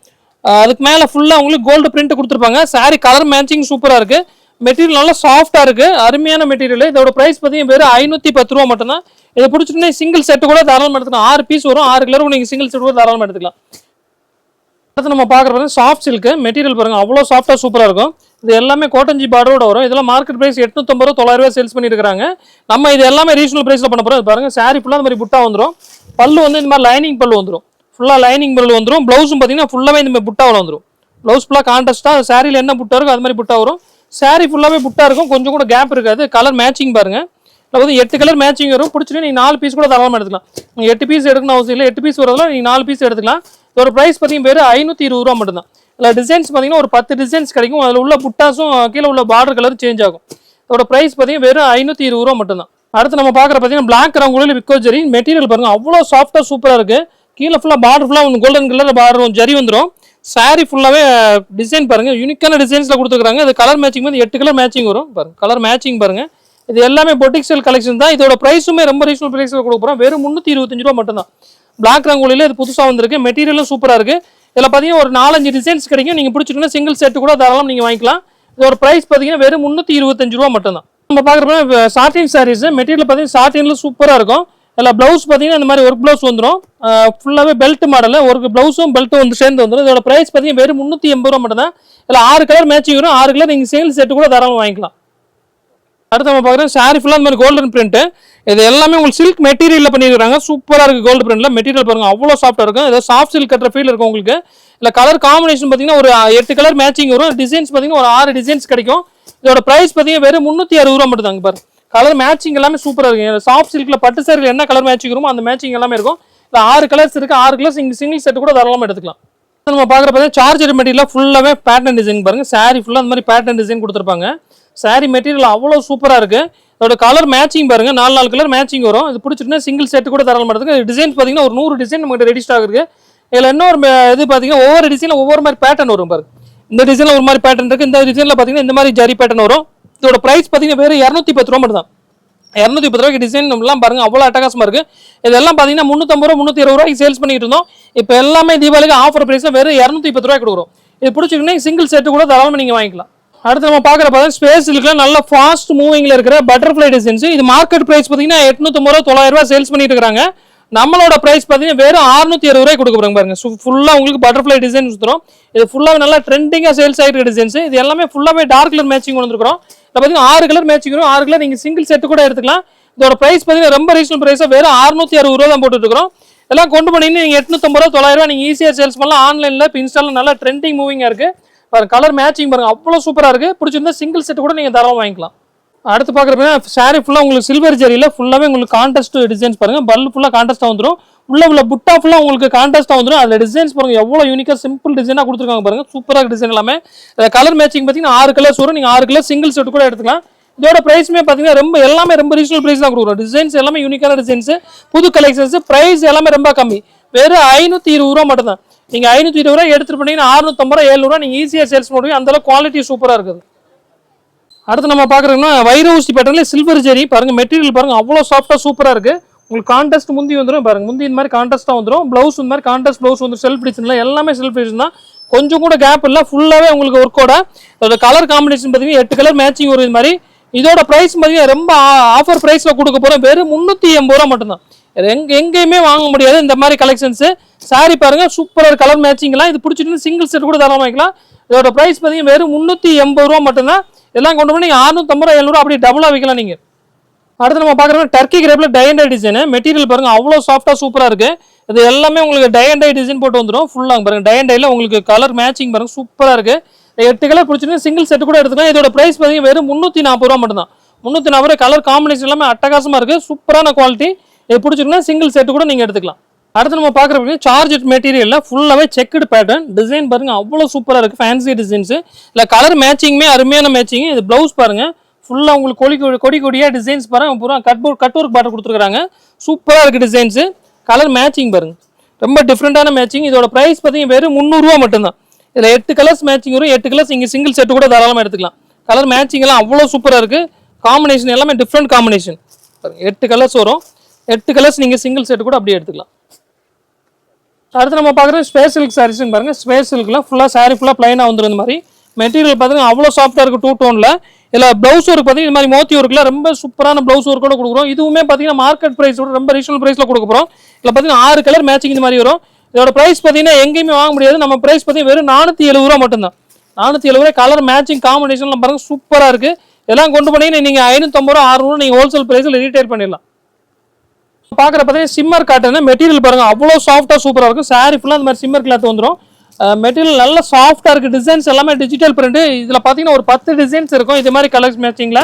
அதுக்கு மேலே ஃபுல்லாக உங்களுக்கு கோல்டு பிரிண்ட் கொடுத்துருப்பாங்க. சாரி கலர் மேட்சிங் சூப்பராக இருக்குது மெட்டீரியல் நல்லா சாஃப்டாக இருக்குது அருமையான மெட்டீரியல் இதோட ப்ரைஸ் பார்த்தீங்கன்னா வெறும் ஐநூற்றி பத்து ரூபா மட்டும்தான். இதை பிடிச்சிட்டுனா சிங்கிள் செட்டு கூட தாராளமாக எடுத்துக்கலாம். ஆறு பீஸ் வரும். ஆறு கலர் நீங்கள் சிங்கிள் செட் கூட தாராளமாக எடுத்துக்கலாம். அடுத்து நம்ம பார்க்குற சாஃப்ட் சில்க் மெட்டீரியல் பாருங்கள் அவ்வளோ சாஃப்டாக சூப்பராக இருக்கும். இது எல்லாமே கோட்டஞ்சி பார்டரோட வரும். இதெல்லாம் மார்க்கெட் ப்ரைஸ் எட்நூத்தம்பது ரூபா தொள்ளாயிரம் ரூபாய் சேல்ஸ் பண்ணியிருக்காங்க நம்ம இது எல்லாமே ரீசனல் ப்ரைஸில் பண்ண போகிறோம் பாருங்க சாரி ஃபுல்லாக அந்த மாதிரி புட்டா வந்துடும் பல்லு வந்து இந்த மாதிரி லைனிங் பல்லு வந்துடும் ஃபுல்லாக லைனிங் பல்லு வந்துடும் ப்ளவுஸும் பார்த்தீங்கன்னா ஃபுல்லாகவே இந்த மாதிரி புட்டாவில் வந்துடும் ப்ளவுஸ் ஃபுல்லாக கான்டெஸ்ட்டாக சாரியில் என்ன புட்டா இருக்கோ அது மாதிரி புட்டா வரும். சாரி ஃபுல்லாகவே புட்டா இருக்கும். கொஞ்சம் கூட கேப் இருக்காது. கலர் மேட்சிங் பாருங்க. இதில் வந்து எட்டு கலர் மேட்சிங் வரும். பிடிச்சிட்டு நீங்கள் நாலு பீஸ் கூட தாராளமாக எடுத்துக்கலாம். நீங்கள் எட்டு பீஸ் எடுக்கணும் அவசியம் இல்லை. எட்டு பீஸ் வரதுல நீங்கள் நாலு பீஸ் எடுத்துக்கலாம். இதோட ப்ரைஸ் பார்த்தீங்கன்னா பேர் ஐநூற்றி இருபது ரூபா மட்டும்தான். இதில் டிசைன்ஸ் பார்த்தீங்கன்னா ஒரு பத்து டிசைன்ஸ் கிடைக்கும். அதில் உள்ள புட்டாஸும் கீழே உள்ள பார்டர் கலர் சேஞ்ச் ஆகும். இதோட ப்ரைஸ் பார்த்தீங்கன்னா வெறும் ஐநூற்றி இருபது ரூபா மட்டும்தான். அடுத்து நம்ம பார்க்குற பார்த்தீங்கன்னா பிளாக் ரங்குலில் விக்கோ ஜரி மெட்டீரியல் பாருங்கள் அவ்வளோ சாஃப்ட்டாக சூப்பராக இருக்குது கீழே ஃபுல்லாக பார்டர் ஃபுல்லாக கோல்டன் கலர் பார்டர் ஜரி வந்துடும் சாரீ ஃபுல்லாகவே டிசைன் பாருங்க. யூனிக்கான டிசைன்ஸில் கொடுத்துருக்காங்க இது கலர் மேட்சிங் வந்து எட்டு கலர் மேட்சிங் வரும். பாருங்க. கலர் மேட்சிங் பாருங்கள் இது எல்லாமே பொட்டிக் சேல் கலெக்ஷன் தான். இதோட ப்ரைஸுமே ரொம்ப ரீசனபிள் ப்ரைஸில் கொடுக்க போகிறோம் வெறும் முந்நூற்றி இருபத்தஞ்சு ரூபா மட்டும்தான். பிளாக் ரங்கோலியில் இது புதுசாக வந்திருக்கு. மெட்டீரியலும் சூப்பராக இருக்குது இதில் பார்த்தீங்கன்னா ஒரு நாலஞ்சு டிசைன்ஸ் கிடைக்கும். நீங்கள் பிடிச்சிட்டுனா சிங்கிள் செட்டு கூட தாராளம் நீங்கள் வாங்கிக்கலாம். இதோட ப்ரைஸ் பார்த்தீங்கன்னா வெறும் முந்நூற்றி இருபத்தஞ்சு ரூபா மட்டும்தான். நம்ம பார்க்குறப்ப சாட்டின் சாரீஸ் மெட்டீரியல் பார்த்தீங்கன்னா சாட்டினில் சூப்பராக இருக்கும். இதில் ப்ளவுஸ் பார்த்தீங்கன்னா இந்த மாதிரி ஒர்க் ப்ளவுஸ் வந்துடும் ஃபுல்லாகவே பெல்ட் மாடலில் ஒரு ப்ளவுஸும் பெல்ட்டும் வந்து சேர்ந்து வந்துடும் இதோட ப்ரைஸ் பார்த்தீங்கன்னா வெறும் முந்நூற்றி எண்பது ரூபா மட்டும் தான் இதில் ஆறு கலர் மேட்சிங் வரும். ஆறு கலர் நீங்கள் சிங்கிள் செட்டு கூட தாராளம் வாங்கிக்கலாம். அடுத்து நம்ம பார்க்குறோம் சாரி ஃபுல்லாக அந்த மாதிரி கோல்டன் பிரிண்ட் இது எல்லாமே உங்களுக்கு சில்க் மெட்டீரியலில் பண்ணியிருக்காங்க. சூப்பராக இருக்குது கோல்டு பிரிண்டில் மெட்டீரியல் பாருங்கள் அவ்வளோ சாஃப்டாக இருக்கும். ஏதாவது சாஃப்ட் சில்க் கட்டுற ஃபீல் இருக்கும் உங்களுக்கு. இல்லை கலர் காம்பினேஷன் பார்த்தீங்கன்னா ஒரு எட்டு கலர் மேட்சிங் வரும். டிசைன்ஸ் பார்த்தீங்கன்னா ஒரு ஆறு டிசைன்ஸ் கிடைக்கும். இதோட ப்ரைஸ் பார்த்தீங்கன்னா வெறும் முந்நூற்றி அறுபது ரூபா மட்டும் தாங்க பாரு கலர் மேட்சிங் எல்லாமே சூப்பராக இருக்கும். சாஃப்ட் சில்கில் பட்டு சேரில் என்ன கலர் மேட்சிங் வருமோ அந்த மேட்சிங் எல்லாமே இருக்கும். இல்லை ஆறு கலர்ஸ் இருக்குது ஆறு கலர்ஸ் இங்கே சிங்கிள் செட்டு கூட தாராளமாக எடுத்துக்கலாம். நம்ம பார்க்குற சார்ஜர் மெட்டீரியல் ஃபுல்லாகவே பேட்டர்ன் டிசைன் பாருங்கள் சாரி ஃபுல்லாக அந்த மாதிரி பேட்டர்ன் டிசைன் கொடுத்துருப்பாங்க. Saree மெட்டீரியல் அவ்வளோ சூப்பராக இருக்குது அதோட கலர் மேட்சிங் பாருங்க. நாலு நாலு கலர் மேட்சிங் வரும். இது பிடிச்சிட்டுனா சிங்கிள் செட் கூட தரலாம் மாட்டேங்குது டிசைன் பார்த்தீங்கன்னா ஒரு நூறு டிசைன் நம்மகிட்ட ரெடி ஸ்டாக் இதில் இன்னொரு இது பார்த்தீங்கன்னா ஒவ்வொரு டிசைனில் ஒவ்வொரு மாதிரி பேட்டர்ன் வரும் பாருங்க. இந்த டிசைனில் ஒரு மாதிரி பேட்டர்ன் இருக்குது இந்த டிசைனில் பார்த்தீங்கன்னா இந்த மாதிரி ஜரி பேட்டர்ன் வரும். இதோட ப்ரைஸ் பார்த்தீங்கன்னா வேறு இரநூத்தி பத்து ரூபா மட்டும் தான் இரநூத்தி பத்து ரூபாய்க்கு டிசைன் எல்லாம் பாருங்க. அவ்வளோ அட்டகாசமாக இருக்கு. இதெல்லாம் பார்த்தீங்கன்னா முந்நூற்றம்பது ரூபா முந்நூற்றி இருபது ரூபாய்க்கு சேல்ஸ் பண்ணிட்டு இருந்தோம். இப்போ எல்லாமே தீபாவளிக்கு ஆஃபர் ப்ரைஸில் வெறும் இரநூத்தி பத்து ரூபாய் கொடுக்குறோம். இது பிடிச்சிங்கன்னா சிங்கிள் செட்டு கூட தாராளமாக நீங்கள் வாங்கிக்கலாம். அடுத்து நம்ம பார்க்குற பார்த்தா ஸ்பேஸ் இருக்குல்ல நல்ல ஃபாஸ்ட் மூவிங்கில் இருக்கிற பட்டர்ஃப்ளை டிசைன்ஸ் இது மார்க்கெட் ப்ரைஸ் பார்த்தீங்கன்னா எட்நூற்றம்பது ரூபா தொள்ளாயிரம் ரூபாய் சேல்ஸ் பண்ணிட்டு இருக்காங்க. நம்மளோட ப்ரைஸ் பார்த்தீங்கன்னா வெறும் அறுநூத்தி அறுபது ரூபாய் கொடுக்க போகிறாங்க பாருங்க. ஃபுல்லாக உங்களுக்கு பட்டர்ஃப்ளை டிசைன் சுற்றுறோம் இது ஃபுல்லாக நல்லா ட்ரெண்டிங்காக சேல்ஸ் ஆகிட்டு டிசைன்ஸ் இது எல்லாமே ஃபுல்லாகவே டார்க் கலர் மேட்சிங் வந்துருக்கோம் இதை பார்த்தீங்கன்னா ஆறு கலர் மேட்சிங் வரும். ஆறு கலர் நீங்கள் சிங்கிள் செட்டு கூட எடுத்துக்கலாம். இதோட ப்ரைஸ் பார்த்தீங்கன்னா ரொம்ப ரீசனல் ப்ரைஸாக வெறும் அறுநூத்தி அறுபது ரூபா தான் போட்டுட்டு இருக்கிறோம். கொண்டு போனீங்கன்னா நீங்கள் எட்நூத்தம்பது ரூபா தொள்ளாயிரம் ரூபா நீங்கள் ஈஸியாக சேல்ஸ் பண்ணலாம். ஆன்லைனில் இப்போ இன்ஸ்டாலில் நல்லா ட்ரெண்டிங் மூவிங்காக இருக்குது பாருங்க கலர் மேட்சிங் பாருங்க அவ்வளோ சூப்பராக இருக்கு. பிடிச்சிருந்தா சிங்கிள் செட் கூட நீங்கள் தரம் வாங்கிக்கலாம். அடுத்து பார்க்குறப்ப சாரி ஃபுல்லாக உங்களுக்கு சில்வர் ஜெரியில் ஃபுல்லாகவே உங்களுக்கு கான்டெஸ்ட் டிசைன்ஸ் பாருங்க. பல் ஃபுல்லாக கான்டெஸ்ட்டாக வந்துடும் உள்ள உள்ள புட்டா ஃபுல்லாக உங்களுக்கு கான்டெஸ்ட்டாக வந்துடும் அதில் டிசைன்ஸ் பாருங்க எவ்வளோ யூனிக்காக சிம்பிள் டிசைனாக கொடுத்துருக்காங்க பாருங்க. சூப்பராக டிசைன் எல்லாமே. கலர் மேட்சிங் பார்த்தீங்கன்னா ஆறு கலர்ஸ் வரும் நீங்கள் ஆறு கலர் சிங்கிள் செட் கூட எடுத்துக்கலாம். இதோட ப்ரைஸுமே பார்த்தீங்கன்னா ரொம்ப எல்லாமே ரொம்ப ரீசனல் ப்ரைஸ் தான் கொடுக்குறோம். டிசைன்ஸ் எல்லாமே யூனிக்கான டிசைன்ஸ் புது கலெக்ஷன்ஸ் ப்ரைஸ் எல்லாமே ரொம்ப கம்மி. வெறும் ஐநூற்றி இருபது ரூபா மட்டும்தான். நீங்கள் ஐநூற்றி இருபது ரூபா எடுத்துகிட்டு போனீங்கன்னா அறுநூத்தம்பது ரூபா ஏழ்நூறுவா நீங்கள் ஈஸியாக சேல்ஸ் பண்ணுவீங்க அந்த குவாலிட்டி சூப்பராக இருக்குது. அடுத்து நம்ம பார்க்குறோம்னா வைர ஊசி பேட்டர்னில் சில்வர் ஜெரி. பாருங்க மெட்டீரியல் பாருங்கள் அவ்வளோ சாஃப்டாக சூப்பராக இருக்குது உங்களுக்கு கான்டெஸ்ட் முந்தி வந்துடும் பாருங்க முந்தி இந்த மாதிரி கான்டெஸ்ட்டாக வந்துடும் ப்ளவுஸ் இந்த மாதிரி கான்டெஸ்ட் ப்ளவுஸ் வந்து செல்ஃப் டிசைன்ல எல்லாமே செல்ஃப் டிசைன் தான். கொஞ்சம் கூட கேப் இல்லை ஃபுல்லாகவே உங்களுக்கு ஒர்க்கோட அதோட கலர் காம்பினேஷன் பார்த்தீங்கன்னா எட்டு கலர் மேட்சிங் வரும் இது மாதிரி. இதோட ப்ரைஸ் பார்த்தீங்கன்னா ரொம்ப ஆஃபர் ப்ரைஸில் கொடுக்க போகிறோம் வெறும் முந்நூற்றி எண்பது ரூபா மட்டும்தான். இது எங்க எங்கேயுமே வாங்க முடியாது. இந்த மாதிரி கலெக்ஷன்ஸு சாரி பாருங்க சூப்பராக கலர் மேட்சிங்லாம் இது பிடிச்சிட்டு சிங்கிள் செட் கூட தரமாக வாங்கிக்கலாம். இதோட ப்ரைஸ் பார்த்தீங்கன்னா வெறும் முந்நூற்றி எண்பது ரூபா மட்டும்தான். எல்லாம் கொண்டு போய் நீங்கள் அறுநூத்தம்பது ரூபா எழுநூறு அப்படி டபுளாக விற்கலாம் நீங்கள் அடுத்து நம்ம பார்க்குறோம் டர்க்கி கிரேப்பில் டை டிசைனு மெட்டீரியல் பாருங்கள் அவ்வளோ சாஃப்டாக சூப்பராக இருக்குது இது எல்லாமே உங்களுக்கு டை டிசைன் போட்டு வந்துடும் ஃபுல்லாக பாருங்கள் டை உங்களுக்கு கலர் மேட்சிங் பாருங்கள் சூப்பராக இருக்குது எட்டு கலர் பிடிச்சிருந்தா சிங்கிள் செட்டு கூட எடுத்துக்கலாம். இதோட ப்ரைஸ் பார்த்தீங்கன்னா வெறும் முந்நூற்றி நாற்பது ரூபா மட்டும்தான். முந்நூற்றி நாற்பது ரூபா கலர் காம்பினேஷன் எல்லாமே அட்டகாசமாக இருக்குது சூப்பரான குவாலிட்டி இது பிடிச்சிருந்தா சிங்கிள் செட்டு கூட நீங்கள் எடுத்துக்கலாம். அடுத்து நம்ம பார்க்குற சார்ஜ் மெட்டீரியலில் ஃபுல்லாகவே செக்குடு பேட்டர்ன் டிசைன் பாருங்கள் அவ்வளோ சூப்பராக இருக்குது ஃபேன்சி டிசைன்ஸ் இல்லை கலர் மேட்சிங்குமே அருமையான மேட்சிங் இது ப்ளவுஸ் பாருங்கள் ஃபுல்லாக உங்களுக்கு கொடி கொடி கொடி கொடியாக டிசைன்ஸ் பாருங்கள் பூரா கட் கட் ஒர்க் பாட்டர் கொடுத்துருக்காங்க சூப்பராக இருக்குது டிசைன்ஸு கலர் மேட்சிங் பாருங்க. ரொம்ப டிஃப்ரெண்ட்டான மேட்சிங் இதோட ப்ரைஸ் பார்த்தீங்கன்னா வெறும் முந்நூறுரூவா மட்டும்தான். இதில் எட்டு கலர்ஸ் மேட்சிங் வரும். எட்டு கலர்ஸ் இங்கே சிங்கிள் செட்டு கூட தாராளமாக எடுத்துக்கலாம். கலர் மேட்சிங் எல்லாம் அவ்வளோ சூப்பராக இருக்குது காம்பினேஷன் எல்லாமே டிஃப்ரெண்ட் காம்பினேஷன் எட்டு கலர்ஸ் வரும். எட்டு கலர்ஸ் நீங்கள் சிங்கிள் செட்டு கூட அப்படியே எடுத்துக்கலாம். அடுத்து நம்ம பார்க்குறது ஸ்பேஸ் சில்க் சாரீஸ்னு பாருங்கள் ஸ்பேஸ் சில்க்ல ஃபுல்லாக சாரீ ஃபுல்லாக ப்ளைனாக வந்துருந்த மாதிரி. மெட்டீரியல் பார்த்தீங்கன்னா அவ்வளோ சாஃப்டாக இருக்குது டூ டோனில் இதில் ப்ளவுஸ் ஒர்க் பார்த்தீங்கன்னா இந்த மாதிரி மோத்தி ஒர்க்கில் ரொம்ப சூப்பரான ப்ளவுஸ் ஒர்க்கோட கொடுக்குறோம். இதுவுமே பார்த்தீங்கன்னா மார்க்கெட் ப்ரைஸோட ரொம்ப ரீசனல் ப்ரைஸில் கொடுக்க போகிறோம் இதில் பார்த்தீங்கன்னா ஆறு கலர் மேட்சிங் இந்த மாதிரி வரும். இதோட ப்ரைஸ் பார்த்தீங்கன்னா எங்கேயுமே வாங்க முடியாது. நம்ம ப்ரைஸ் பார்த்தீங்கன்னா வெறும் நானூற்றி எழுபது ரூபா மட்டும்தான். நானூற்றி எழுபது ரூபா கலர் மேட்சிங் காம்பினேஷன்லாம் பாருங்கள் சூப்பராக இருக்குது இதெல்லாம் கொண்டு போனீங்கன்னா நீங்கள் ஐநூற்றம்பது ரூபா ஆறுநூறு நீங்கள் ஹோல்சேல் ப்ரைஸில் ரீட்டைல் பண்ணிடலாம். பார்க்குற பார்த்தீங்கன்னா சிம்மர் காட்டன் மெட்டீரியல் பாருங்கள் அவ்வளோ சாஃப்டாக சூப்பராக இருக்கும். சாரி ஃபுல்லாக இந்த மாதிரி சிம்மர் கிளாத் வந்துடும் மெட்டீரியல் நல்ல சாஃப்டாக இருக்குது டிசைன்ஸ் எல்லாமே டிஜிட்டல் பிரிண்ட் இதில் பார்த்தீங்கன்னா ஒரு பத்து டிசைன்ஸ் இருக்கும். இது மாதிரி கலர்ஸ் மேட்சிங்கில்